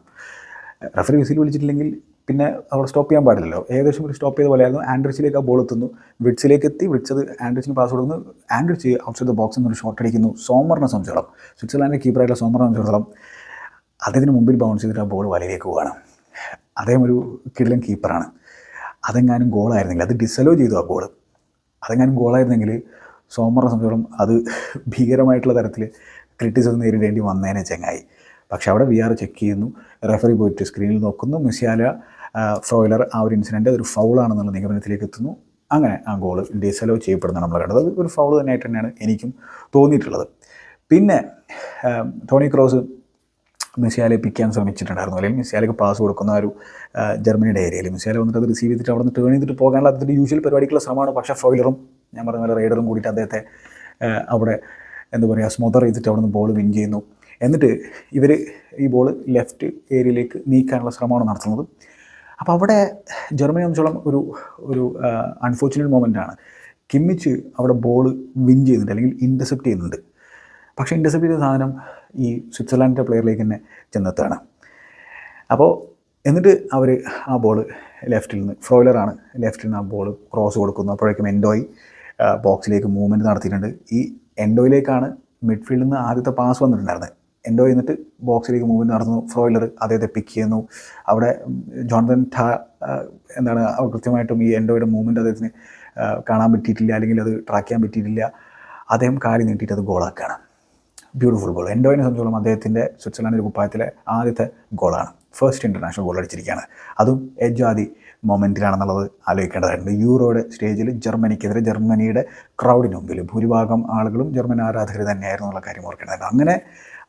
റെഫറി വിസിൽ വിളിച്ചിട്ടില്ലെങ്കിൽ പിന്നെ അവിടെ സ്റ്റോപ്പ് ചെയ്യാൻ പാടില്ലല്ലോ. ഏകദേശം ഒരു സ്റ്റോപ്പ് ചെയ്ത പോലെയായിരുന്നു. ആൻഡ്രിച്ചിലേക്ക് ആ ബോൾ എത്തുന്നു. വിഡ്സിലേക്ക് എത്തി. വിഡ്സത് ആൻഡ്രിച്ചിന് പാസ് കൊടുക്കുന്നു. ആൻഡ്രിച്ച് ഔട്ട്സൈഡ് ദ ബോക്സിൽ നിന്ന് ഷോട്ട് അടിക്കുന്നു. സോമറിനെ സംബന്ധിച്ചിടത്തോളം സ്വിറ്റ്സർലാൻഡിന്റെ കീപ്പറായിട്ടുള്ള സോമറിനെ സംബന്ധിച്ചിടത്തോളം അദ്ദേഹത്തിന് മുമ്പിൽ ബൗൺസ് ചെയ്തിട്ട് ആ ബോൾ വലയിലേക്ക് പോവുകയാണ്. അദ്ദേഹം ഒരു കിടിലൻ കീപ്പറാണ് അതെങ്ങാനും ഗോളായിരുന്നെങ്കിൽ അത് ഡിസലോ ചെയ്തു ആ ഗോൾ അതെങ്ങാനും ഗോളായിരുന്നെങ്കിൽ സോമറിനെ സംബന്ധിച്ചോളം അത് ഭീകരമായിട്ടുള്ള തരത്തിൽ ക്രിറ്റിസിസം നേരിടേണ്ടി വന്നേനെ ചങ്ങായി. പക്ഷെ അവിടെ വി ആർ ചെക്ക് ചെയ്യുന്നു റെഫറി പോയിട്ട് സ്ക്രീനിൽ നോക്കുന്നു മിസ്യാല ഫ്രോയിലർ ആ ഒരു ഇൻസിഡന്റ് അതൊരു ഫൗളാണെന്നുള്ള നിഗമനത്തിലേക്ക് എത്തുന്നു. അങ്ങനെ ആ ഗോൾ ഡിസലോ ചെയ്യപ്പെടുന്നതാണ് നമ്മൾ കണ്ടത്. ഒരു ഫൗൾ തന്നെയായിട്ട് തന്നെയാണ് എനിക്കും തോന്നിയിട്ടുള്ളത്. പിന്നെ ടോണി ക്രോസ് മെസ്സിയാലെ പിക്കാൻ ശ്രമിച്ചിട്ടുണ്ടായിരുന്നു. അല്ലെങ്കിൽ മെസ്സിയാലേക്ക് പാസ് കൊടുക്കുന്ന ഒരു ജർമ്മനിയുടെ ഏരിയയിൽ മെസ്സിയാലെ വന്നിട്ട് അത് റിസീവ് ചെയ്തിട്ട് അവിടെ നിന്ന് ടേൺ ചെയ്തിട്ട് പോകാനുള്ള അതിന്റെ യൂഷ്വൽ പരിപാടിക്കുള്ള ശ്രമമാണ് പക്ഷേ ഫോയിലറും ഞാൻ പറഞ്ഞ പോലെ റൈഡറും കൂടിയിട്ട് അദ്ദേഹത്തെ അവിടെ എന്താ പറയുക സ്മോതർ ചെയ്തിട്ട് അവിടെ നിന്ന് ബോൾ വിൻ ചെയ്യുന്നു. എന്നിട്ട് ഇവർ ഈ ബോൾ ലെഫ്റ്റ് ഏരിയയിലേക്ക് നീക്കാനുള്ള ശ്രമമാണ് നടത്തുന്നത്. അപ്പോൾ അവിടെ ജർമ്മനി സംബന്ധിച്ചോളം ഒരു ഒരു അൺഫോർച്ചുനേറ്റ് ആണ്. കിമ്മിച്ച് അവിടെ ബോൾ വിൻ ചെയ്യുന്നുണ്ട് അല്ലെങ്കിൽ ഇന്റർസെപ്റ്റ് ചെയ്യുന്നുണ്ട്. പക്ഷേ ഇന്റർസെപ്റ്റ് ചെയ്ത സാധനം ഈ സ്വിറ്റ്സർലാൻഡിന്റെ പ്ലെയറിലേക്ക് തന്നെ ചെന്നെത്താണ് അപ്പോൾ എന്നിട്ട് അവർ ആ ബോൾ ലെഫ്റ്റിൽ നിന്ന് ഫ്രോയിലറാണ് ലെഫ്റ്റിൽ നിന്ന് ആ ബോൾ ക്രോസ് കൊടുക്കുന്നു. അപ്പോഴേക്കും എൻഡോയി ബോക്സിലേക്ക് മൂവ്മെന്റ് നടത്തിയിട്ടുണ്ട്. ഈ എൻഡോയിലേക്കാണ് മിഡ്ഫീൽഡിൽ നിന്ന് ആദ്യത്തെ പാസ് വന്നിട്ടുണ്ടായിരുന്നത്. എൻഡോ എന്നിട്ട് ബോക്സിലേക്ക് മൂവ്മെന്റ് നടത്തുന്നു. ഫ്രോയിലർ അദ്ദേഹത്തെ പിക്ക് ചെയ്യുന്നു. അവിടെ ജോൺതൻ ഠാ എന്താണ് കൃത്യമായിട്ടും ഈ എൻഡോയുടെ മൂവ്മെന്റ് അദ്ദേഹത്തിന് കാണാൻ പറ്റിയിട്ടില്ല. അല്ലെങ്കിൽ അത് ട്രാക്ക് ചെയ്യാൻ പറ്റിയിട്ടില്ല. അദ്ദേഹം കാലി നീട്ടിയിട്ട് അത് ഗോളാക്കുകയാണ് ബ്യൂട്ടിഫുൾ ഗോൾ എൻഡോയിനെ സംബന്ധിച്ചോളം അദ്ദേഹത്തിന്റെ സ്വിറ്റ്സർലാൻഡിന്റെ കുപ്പായത്തിലെ ആദ്യത്തെ ഗോളാണ്. ഫസ്റ്റ് ഇന്റർനാഷണൽ ഗോൾ അടിച്ചിരിക്കുകയാണ്. അതും എജാതി മൊമെന്റിലാണെന്നുള്ളത് ആലോചിക്കേണ്ടതായിട്ടുണ്ട്. യൂറോയുടെ സ്റ്റേജിൽ ജർമ്മനിക്കെതിരെ ജർമ്മനിയുടെ ക്രൗഡിന് മുമ്പിൽ ഭൂരിഭാഗം ആളുകളും ജർമ്മൻ ആരാധകർ തന്നെയായിരുന്നു എന്നുള്ള കാര്യം ഓർക്കേണ്ടത് അങ്ങനെ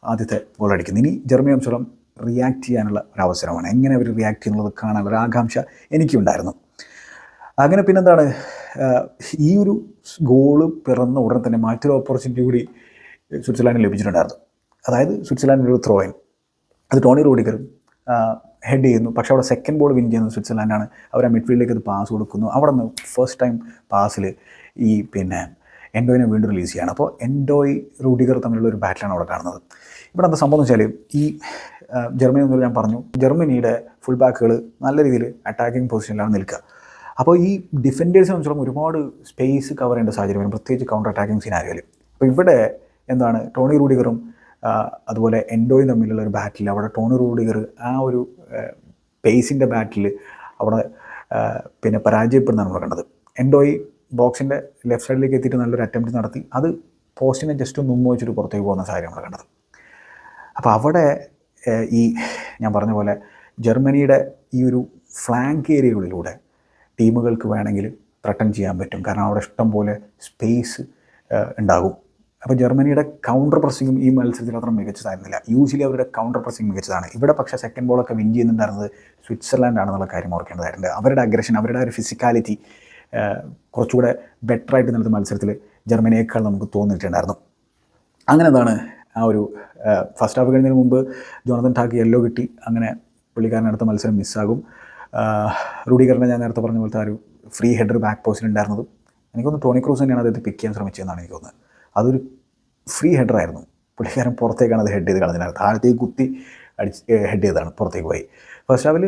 ആദ്യത്തെ ഗോൾ അടിക്കുന്നു. ഇനി ജർമ്മനി അംശം റിയാക്ട് ചെയ്യാനുള്ള ഒരു അവസരമാണ്. എങ്ങനെ അവർ റിയാക്ട് ചെയ്യുന്നത് കാണാനുള്ള ഒരു ആകാംക്ഷ എനിക്കുണ്ടായിരുന്നു. അങ്ങനെ പിന്നെന്താണ്? ഈ ഒരു ഗോൾ പിറന്ന ഉടനെ തന്നെ മറ്റൊരു ഓപ്പർച്യൂണിറ്റി കൂടി സ്വിറ്റ്സർലാൻഡിന് ലഭിച്ചിട്ടുണ്ടായിരുന്നു. അതായത് സ്വിറ്റ്സർലാൻഡിന്റെ ഒരു ത്രോയിൻ അത് ടോണി റോഡിക്കർ ഹെഡ് ചെയ്യുന്നു. പക്ഷെ അവിടെ സെക്കൻഡ് ബോൾ വിൻ ചെയ്യുന്നത് സ്വിറ്റ്സർലാൻഡാണ്. അവർ ആ മിഡ്ഫീൽഡിലേക്ക് അത് പാസ് കൊടുക്കുന്നു. അവിടെ നിന്ന് ഫസ്റ്റ് ടൈം പാസിൽ ഈ പിന്നെ എൻഡോയിനെ വീണ്ടും റിലീസ് ചെയ്യാണ്. അപ്പോൾ എൻഡോയ് റൂഡിഗർ തമ്മിലുള്ള ഒരു ബാറ്റിലാണ് അവിടെ കാണുന്നത്. ഇവിടെ എന്താ സംഭവം എന്ന് വെച്ചാൽ ഈ ജർമ്മനി എന്ന് ഞാൻ പറഞ്ഞു. ജർമ്മനിയുടെ ഫുൾ ബാക്കുകൾ നല്ല രീതിയിൽ അറ്റാക്കിംഗ് പൊസിഷനിലാണ് നിൽക്കുക. അപ്പോൾ ഈ ഡിഫൻഡേഴ്സിനെ സംബന്ധിച്ചോളം ഒരുപാട് സ്പേസ് കവർ ചെയ്യേണ്ട സാഹചര്യം പ്രത്യേകിച്ച് കൗണ്ടർ അറ്റാക്കിംഗ് സിനാരിയോയിൽ അപ്പോൾ ഇവിടെ എന്താണ് ടോണി റൂഡിഗറും അതുപോലെ എൻഡോയും തമ്മിലുള്ള ഒരു ബാറ്റിൽ. അവിടെ ടോണി റൂഡിഗർ ആ ഒരു പേസിന്റെ ബാറ്റിൽ അവിടെ പിന്നെ പരാജയപ്പെടുന്നതാണ് നമ്മൾ കണ്ടത്. എൻഡോയി ബോക്സിന്റെ ലെഫ്റ്റ് സൈഡിലേക്ക് എത്തിയിട്ട് നല്ലൊരു അറ്റംപ്റ്റ് നടത്തി. അത് പോസ്റ്റിനെ ജസ്റ്റ് ഉമ്മ വെച്ചിട്ട് പുറത്തേക്ക് പോകുന്ന സാഹചര്യം നമ്മൾ കണ്ടത്. അപ്പോൾ അവിടെ ഈ ഞാൻ പറഞ്ഞ പോലെ ജർമ്മനിയുടെ ഈ ഒരു ഫ്ലാങ്ക് ഏരിയകളിലൂടെ ടീമുകൾക്ക് വേണമെങ്കിൽ ത്രട്ടൺ ചെയ്യാൻ പറ്റും. കാരണം അവിടെ ഇഷ്ടം പോലെ സ്പേസ് ഉണ്ടാകും. അപ്പോൾ ജർമ്മനിയുടെ കൗണ്ടർ പ്രസ്സിങ്ങും ഈ മത്സരത്തിൽ അത്ര മികച്ചതായിരുന്നില്ല. യൂഷ്വലി അവരുടെ കൗണ്ടർ പ്രസ്സിങ് മികച്ചതാണ്. ഇവിടെ പക്ഷേ സെക്കൻഡ് ബോളൊക്കെ വിൻ ചെയ്യുന്നുണ്ടായിരുന്നത് സ്വിറ്റ്സർലാൻഡ് ആണെന്നുള്ള കാര്യം ഓർക്കേണ്ടതായിട്ടുണ്ട്. അവരുടെ അഗ്രഷൻ അവരുടെ ഒരു ഫിസിക്കാലിറ്റി കുറച്ചുകൂടെ ബെറ്ററായിട്ട് നിന്നത് മത്സരത്തിൽ ജർമ്മനിയേക്കാൾ നമുക്ക് തോന്നിയിട്ടുണ്ടായിരുന്നു. അങ്ങനെ എന്താണ് ആ ഒരു ഫസ്റ്റ് ഹാഫ് കഴിഞ്ഞതിന് മുമ്പ് ജോണതൻ ഠാക്ക് യെല്ലോ കിട്ടി. അങ്ങനെ പുള്ളിക്കാരൻ അടുത്ത മത്സരം മിസ്സാകും റൂഡിഗറിനെ ഞാൻ നേരത്തെ പറഞ്ഞ പോലത്തെ ആ ഒരു ഫ്രീ ഹെഡർ ബാക്ക് പോസ്റ്റിൽ ഉണ്ടായിരുന്നത്. എനിക്കൊന്ന് ടോണി ക്രൂസ് തന്നെയാണ് അദ്ദേഹത്തെ പിക്ക് ചെയ്യാൻ ശ്രമിച്ചതെന്നാണ് എനിക്ക് തോന്നുന്നത്. അതൊരു ഫ്രീ ഹെഡറായിരുന്നു പുള്ളിക്കാരൻ പുറത്തേക്കാണ് അത് ഹെഡ് ചെയ്ത് കളഞ്ഞത്. താഴത്തേക്ക് കുത്തി അടിച്ച് ഹെഡ് ചെയ്തതാണ് പുറത്തേക്ക് പോയി. ഫസ്റ്റ് ഹാഫിൽ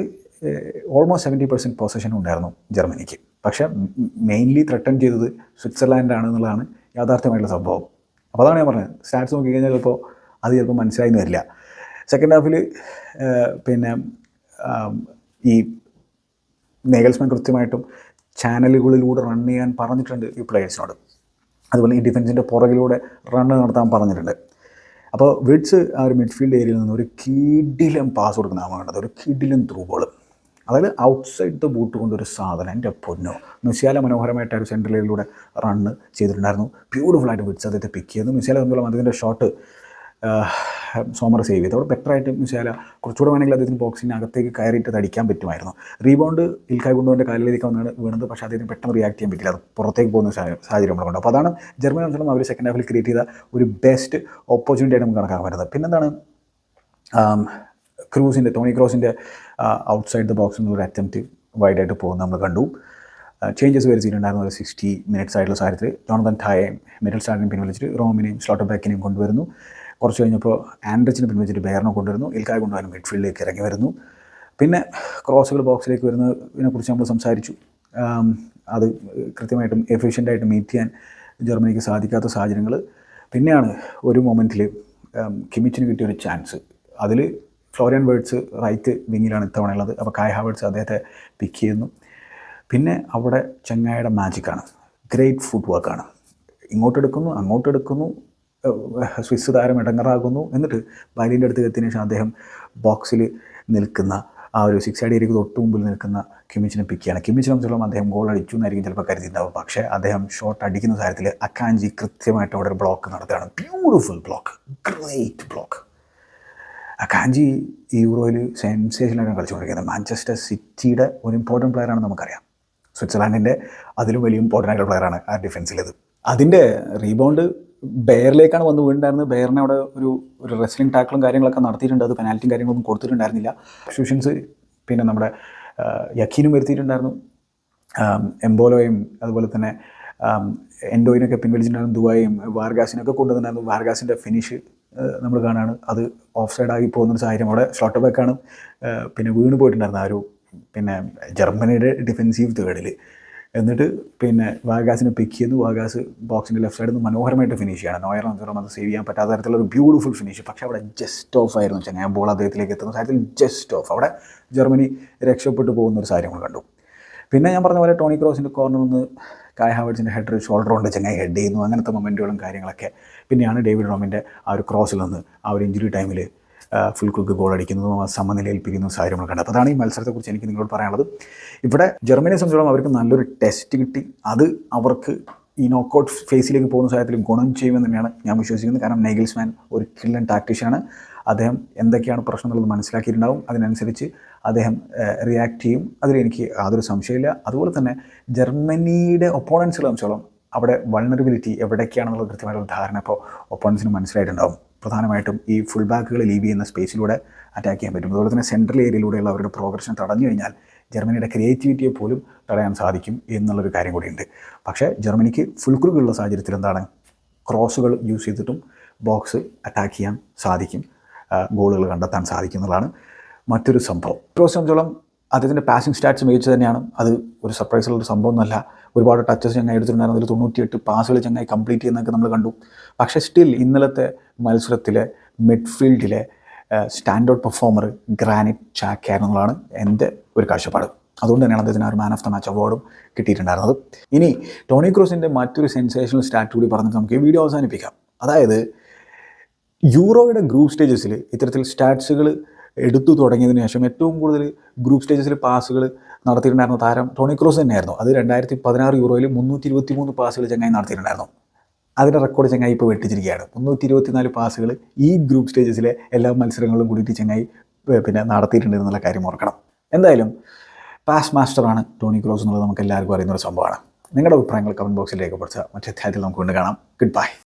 ഓൾമോസ്റ്റ് സെവന്റി പെർസെന്റ് പൊസഷൻ ഉണ്ടായിരുന്നു ജർമ്മനിക്ക്. പക്ഷേ മെയിൻലി ത്രട്ടൺ ചെയ്തത് സ്വിറ്റ്സർലാൻഡാണ് എന്നുള്ളതാണ് യാഥാർത്ഥ്യമായിട്ടുള്ള സംഭവം. അപ്പോൾ അതാണ് ഞാൻ പറഞ്ഞത്. സ്റ്റാറ്റ്സ് നോക്കി കഴിഞ്ഞാൽ ചിലപ്പോൾ അത് ചിലപ്പോൾ മനസ്സിലായി എന്ന് വരില്ല സെക്കൻഡ് ഹാഫിൽ പിന്നെ ഈ നേഗൽസ്മാൻ കൃത്യമായിട്ടും ചാനലുകളിലൂടെ റൺ ചെയ്യാൻ പറഞ്ഞിട്ടുണ്ട് ഈ പ്ലേയേഴ്സിനോട് അതുപോലെ ഈ ഡിഫൻസിന്റെ പുറകിലൂടെ റണ്ണ് നടത്താൻ പറഞ്ഞിട്ടുണ്ട്. അപ്പോൾ വിഡ്സ് ആ ഒരു മിഡ്ഫീൽഡ് ഏരിയയിൽ നിന്ന് ഒരു കിടിലം പാസ് കൊടുക്കുന്നതാണ് വേണ്ടത് ഒരു കിടിലം ത്രൂ ബോൾ അതായത് ഔട്ട്സൈഡ് ദ ബൂട്ട് കൊണ്ടൊരു സാധനം എന്റെ പൊന്നോ. മിസ്യാല മനോഹരമായിട്ട് ആ ഒരു സെൻട്രലിലൂടെ റണ്ണ് ചെയ്തിട്ടുണ്ടായിരുന്നു. ബ്യൂട്ടിഫുൾ ആയിട്ട് വിഡ്സ് അദ്ദേഹത്തെ പിക്ക് ചെയ്തു. മിസ്യാല തമ്മിലുള്ള അദ്ദേഹത്തിന്റെ ഷോട്ട് സോമർ സേവ് ചെയ്തു. അവിടെ ബെറ്ററായിട്ട് മിസാല കുറച്ചുകൂടെ വേണമെങ്കിൽ അദ്ദേഹത്തിന് ബോക്സിന് അകത്തേക്ക് കയറിയിട്ട് അടിക്കാൻ പറ്റുമായിരുന്നു. റീബൗണ്ട് ഇൽക്കായ് കൊണ്ടുവന്റെ കാലിലേക്ക് വന്നാണ് വീണത്. പക്ഷേ അദ്ദേഹത്തിന് പെട്ടെന്ന് റിയാക്ട് ചെയ്യാൻ പറ്റില്ല. അത് പുറത്തേക്ക് പോകുന്ന സാഹ- സാഹചര്യം നമ്മളുണ്ട് അപ്പോൾ അതാണ് ജർമ്മനി സംബന്ധിച്ചിടത്തോളം അവർ സെക്കൻഡ് ഹാഫിൽ ക്രിയേറ്റ് ചെയ്ത ഒരു ബെസ്റ്റ് ഓപ്പർച്യൂണിറ്റി ആയിട്ട് നമുക്ക് കണക്കാക്കാൻ പറ്റുന്നത്. പിന്നെന്താണ്? ക്രൂസിന്റെ ടോണി ക്രോസിന്റെ ഔട്ട്സൈഡ് ദ ബോക്സിൽ നിന്നൊരു അറ്റംപ്റ്റ് വൈഡായിട്ട് പോകുന്നത് നമ്മൾ കണ്ടു. ചേഞ്ചസ് വരുത്തിയിട്ടുണ്ടായിരുന്നു ഒരു സിക്സ്റ്റി മിനിറ്റ്സ് ആയിട്ടുള്ള സാഹചര്യത്തിൽ ജോണതൻ ടായയും മിഡിൽ സ്റ്റാർട്ടിനെയും പിൻവലിച്ചിട്ട് റോമിനെയും സ്ലോട്ടർ ബാക്കിനെയും കൊണ്ടുവരുന്നു. കുറച്ച് കഴിഞ്ഞപ്പോൾ ആൻഡ്രിച്ചിനെ പിൻവലിച്ചിട്ട് ബെയറിനെ കൊണ്ടുവരുന്നു. ഇൽക്കായ കൊണ്ടുവരാൻ മിഡ്ഫീൽഡിലേക്ക് ഇറങ്ങി വരുന്നു. പിന്നെ ക്രോസുകൾ ബോക്സിലേക്ക് വരുന്നതിനെ കുറിച്ച് നമ്മൾ സംസാരിച്ചു. അത് കൃത്യമായിട്ടും എഫിഷ്യന്റായിട്ട് മീറ്റ് ചെയ്യാൻ ജർമ്മനിക്ക് സാധിക്കാത്ത സാഹചര്യങ്ങൾ. പിന്നെയാണ് ഒരു മൊമെന്റിൽ കിമിച്ചിന് കിട്ടിയ ഒരു ചാൻസ് അതിൽ ഫ്ലോറിയൻ വേർഡ്സ് റൈറ്റ് വിങ്ങിലാണ് ഇത്തവണ ഉള്ളത്. അപ്പോൾ കായ് ഹാവേർഡ്സ് അദ്ദേഹത്തെ പിക്ക് ചെയ്യുന്നു. പിന്നെ അവിടെ ചെങ്ങായുടെ മാജിക്കാണ് ഗ്രേറ്റ് ഫുഡ് വർക്കാണ് ഇങ്ങോട്ടെടുക്കുന്നു അങ്ങോട്ടെടുക്കുന്നു. സ്വിസ് താരം ഇടങ്ങറാകുന്നു. എന്നിട്ട് ബാലിന്റെ അടുത്ത് എത്തിയതിനു ശേഷം അദ്ദേഹം ബോക്സിൽ നിൽക്കുന്ന ആ ഒരു സിക്സ് അടിയിലേക്ക് തൊട്ട് മുമ്പിൽ നിൽക്കുന്ന കിമിച്ചിനെ പിക്കുകയാണ് കിമിച്ചിനെ സംബന്ധിച്ചോളം അദ്ദേഹം ഗോൾ അടിച്ചു എന്നായിരിക്കും ചിലപ്പോൾ കരുതിയിട്ടുണ്ടാവും. പക്ഷേ അദ്ദേഹം ഷോട്ട് അടിക്കുന്ന കാര്യത്തിൽ അക്കാഞ്ചി കൃത്യമായിട്ട് അവിടെ ഒരു ബ്ലോക്ക് നടത്തുകയാണ്. Beautiful block great block Akanji യൂറോയിൽ സെൻസേഷനായിട്ടാണ് കളിച്ചുകൊണ്ടിരിക്കുന്നത്. മാഞ്ചസ്റ്റർ സിറ്റിയുടെ ഒരു ഇമ്പോർട്ടന്റ് പ്ലെയറാണ് നമുക്കറിയാം. സ്വിറ്റ്സർലാൻഡിന്റെ അതിലും വലിയ ഇമ്പോർട്ടന്റ് ആയിട്ടുള്ള പ്ലെയറാണ് ആ ഡിഫൻസിലത് അതിന്റെ റീബൗണ്ട് ബെയറിലേക്കാണ് വന്ന് വീണ്ടായിരുന്നത് ബെയറിനെ അവിടെ ഒരു ഒരു റെസ്ലിംഗ് ടാക്കിളും കാര്യങ്ങളൊക്കെ നടത്തിയിട്ടുണ്ട്. അത് പെനാൽറ്റിയും കാര്യങ്ങളൊന്നും കൊടുത്തിട്ടുണ്ടായിരുന്നില്ല. ഷൂഷൻസ് പിന്നെ നമ്മുടെ യഖീനും വരുത്തിയിട്ടുണ്ടായിരുന്നു. എംബോലോയും അതുപോലെ തന്നെ എൻഡോയിനൊക്കെ പിൻവലിച്ചിട്ടുണ്ടായിരുന്നു. ദുബായും വാർഗാസിനൊക്കെ കൊണ്ടുവന്നിട്ടുണ്ടായിരുന്നു. വാർഗാസിന്റെ ഫിനിഷ് നമ്മൾ കാണാണ് അത് ഓഫ് സൈഡായി പോകുന്നൊരു സാഹചര്യം അവിടെ ഷോട്ട് ബാക്കാണ് പിന്നെ വീണ് പോയിട്ടുണ്ടായിരുന്നു ആ ഒരു പിന്നെ ജർമ്മനിയുടെ ഡിഫെൻസീവ് തേർഡിൽ എന്നിട്ട് പിന്നെ വാഗാസിനെ പിക്ക് ചെയ്യുന്നു വാഗാസ് ബോക്സിന്റെ ലെഫ്റ്റ് സൈഡിൽ നിന്ന് മനോഹരമായിട്ട് ഫിനിഷ് ചെയ്യണം. നോയർ അഞ്ചോളം അത് സേവ് ചെയ്യാൻ പറ്റാത്ത തരത്തിലുള്ള ഒരു ബ്യൂട്ടിഫുൾ ഫിനിഷ് പക്ഷേ അവിടെ ജസ്റ്റ് ഓഫ് ആയിരുന്നു ചങ്ങായ ബോൾ അദ്ദേഹത്തിലേക്ക് എത്തുന്ന സാഹചര്യത്തിൽ ജസ്റ്റ് ഓഫ് അവിടെ ജർമ്മനി രക്ഷപ്പെട്ടു പോകുന്ന ഒരു സാഹചര്യം കണ്ടു. പിന്നെ ഞാൻ പറഞ്ഞ പോലെ ടോണി ക്രോസിന്റെ കോർണറിൽ നിന്ന് കായ് ഹാവേഡ്സിന്റെ ഹെഡർ ഷോൾഡർ കൊണ്ട് ചങ്ങായി ഹെഡ് ചെയ്യുന്നു. അങ്ങനത്തെ മൊമെന്റുകളും കാര്യങ്ങളൊക്കെ പിന്നെയാണ് ഡേവിഡ് റോമിന്റെ ആ ഒരു ക്രോസിൽ നിന്ന് ആ ഒരു ഇഞ്ചുറി ടൈമിൽ ഫുൾ കുക്ക് ഗോൾ അടിക്കുന്നതും ആ സമനിലയിൽപ്പിക്കുന്ന സാഹചര്യം നമ്മൾ കണ്ടത് അതാണ് ഈ മത്സരത്തെക്കുറിച്ച് എനിക്ക് നിങ്ങളോട് പറയാനുള്ളത്. ഇവിടെ ജർമ്മനിയെ സംബന്ധിച്ചോളം അവർക്ക് നല്ലൊരു ടെസ്റ്റ് കിട്ടി. അത് അവർക്ക് ഈ നോക്കൗട്ട് ഫേസിലേക്ക് പോകുന്ന സാഹചര്യത്തിൽ ഗുണം ചെയ്യുമെന്ന് തന്നെയാണ് ഞാൻ വിശ്വസിക്കുന്നത്. കാരണം നെഗിൽസ്മാൻ ഒരു കില്ലൻ ടാക്ടീഷ്യനാണ് അദ്ദേഹം എന്തൊക്കെയാണ് പ്രശ്നം എന്നുള്ളത് മനസ്സിലാക്കിയിട്ടുണ്ടാവും. അതിനനുസരിച്ച് അദ്ദേഹം റിയാക്ട് ചെയ്യും. അതിൽ എനിക്ക് യാതൊരു സംശയമില്ല അതുപോലെ തന്നെ ജർമ്മനിയുടെ ഒപ്പോണൻസുകളെ സംബന്ധിച്ചോളം അവിടെ വൾണറബിലിറ്റി എവിടേക്കാണെന്നുള്ള കൃത്യമായിട്ടുള്ള ധാരണ ഇപ്പോൾ ഒപ്പോണൻസിന് മനസ്സിലായിട്ടുണ്ടാവും. പ്രധാനമായിട്ടും ഈ ഫുൾ ബാക്കുകൾ ലീവ് ചെയ്യുന്ന സ്പേസിലൂടെ അറ്റാക്ക് ചെയ്യാൻ പറ്റും. അതുപോലെ തന്നെ സെൻട്രൽ ഏരിയയിലൂടെയുള്ള അവരുടെ പ്രോഗ്രഷൻ തടഞ്ഞു കഴിഞ്ഞാൽ ജർമ്മനിയുടെ ക്രിയേറ്റിവിറ്റിയെ പോലും തടയാൻ സാധിക്കും എന്നുള്ളൊരു കാര്യം കൂടിയുണ്ട്. പക്ഷേ ജർമ്മനിക്ക് ഫുൾ ക്രൂക്കുള്ള സാഹചര്യത്തിൽ എന്താണ്? ക്രോസുകൾ യൂസ് ചെയ്തിട്ടും ബോക്സ് അറ്റാക്ക് ചെയ്യാൻ സാധിക്കും. ഗോളുകൾ കണ്ടെത്താൻ സാധിക്കും എന്നുള്ളതാണ് മറ്റൊരു സംഭവം. ക്രോസ് സംബന്ധിച്ചോളം അദ്ദേഹത്തിന്റെ പാസിംഗ് സ്റ്റാറ്റ്സ് മികച്ചു തന്നെയാണ്. അത് ഒരു സർപ്രൈസുള്ളൊരു സംഭവമൊന്നുമല്ല. ഒരുപാട് ടച്ചസ് ചങ്ങായി എടുത്തിട്ടുണ്ടായിരുന്നു. അതിൽ തൊണ്ണൂറ്റിയെട്ട് പാസുകൾ ചങ്ങായി കംപ്ലീറ്റ് ചെയ്യുന്നതൊക്കെ നമ്മൾ കണ്ടു. പക്ഷേ സ്റ്റിൽ ഇന്നലത്തെ മത്സരത്തിലെ മിഡ്ഫീൽഡിലെ stand out performer Granit Xhaka എന്നുള്ളതാണ് എന്റെ ഒരു കാഴ്ചപ്പാട്. അതുകൊണ്ട് തന്നെയാണ് അദ്ദേഹത്തിന് ഒരു മാൻ ഓഫ് ദ മാച്ച് അവാർഡും കിട്ടിയിട്ടുണ്ടായിരുന്നത്. ഇനി ടോണി ക്രൂസിന്റെ മറ്റൊരു സെൻസേഷണൽ സ്റ്റാറ്റ് കൂടി പറഞ്ഞിട്ട് നമുക്ക് ഈ വീഡിയോ അവസാനിപ്പിക്കാം. അതായത് യൂറോയുടെ ഗ്രൂപ്പ് സ്റ്റേജസിൽ ഇത്തരത്തിൽ സ്റ്റാറ്റ്സുകൾ എടുത്തു തുടങ്ങിയതിന് ശേഷം ഏറ്റവും കൂടുതൽ ഗ്രൂപ്പ് സ്റ്റേജസിൽ പാസുകൾ നടത്തിയിട്ടുണ്ടായിരുന്ന താരം ടോണി ക്രോസ് തന്നെയായിരുന്നു. അത് രണ്ടായിരത്തി പതിനാറ് യൂറോയിൽ മുന്നൂറ്റി ഇരുപത്തി മൂന്ന് പാസുകൾ ചങ്ങായി നടത്തിയിട്ടുണ്ടായിരുന്നു. അതിന്റെ റെക്കോർഡ് ചങ്ങായി ഇപ്പോൾ വെട്ടിച്ചിരിക്കുകയാണ്. മുന്നൂറ്റി ഇരുപത്തിനാല് പാസുകൾ ഈ ഗ്രൂപ്പ് സ്റ്റേജസിലെ എല്ലാ മത്സരങ്ങളിലും കൂടിയിട്ട് ചങ്ങായി പിന്നെ നടത്തിയിട്ടുണ്ട് എന്നുള്ള കാര്യം ഓർക്കണം. എന്തായാലും പാസ് മാസ്റ്ററാണ് ടോണി ക്രോസ് എന്നുള്ളത് നമുക്ക് എല്ലാവർക്കും അറിയുന്ന ഒരു സംഭവമാണ്. നിങ്ങളുടെ അഭിപ്രായങ്ങൾ കമന്റ് ബോക്സിൽ രേഖപ്പെടുത്തുക. മറ്റേ അധ്യായത്തിൽ നമുക്ക് കൊണ്ട് കാണാം. Good bye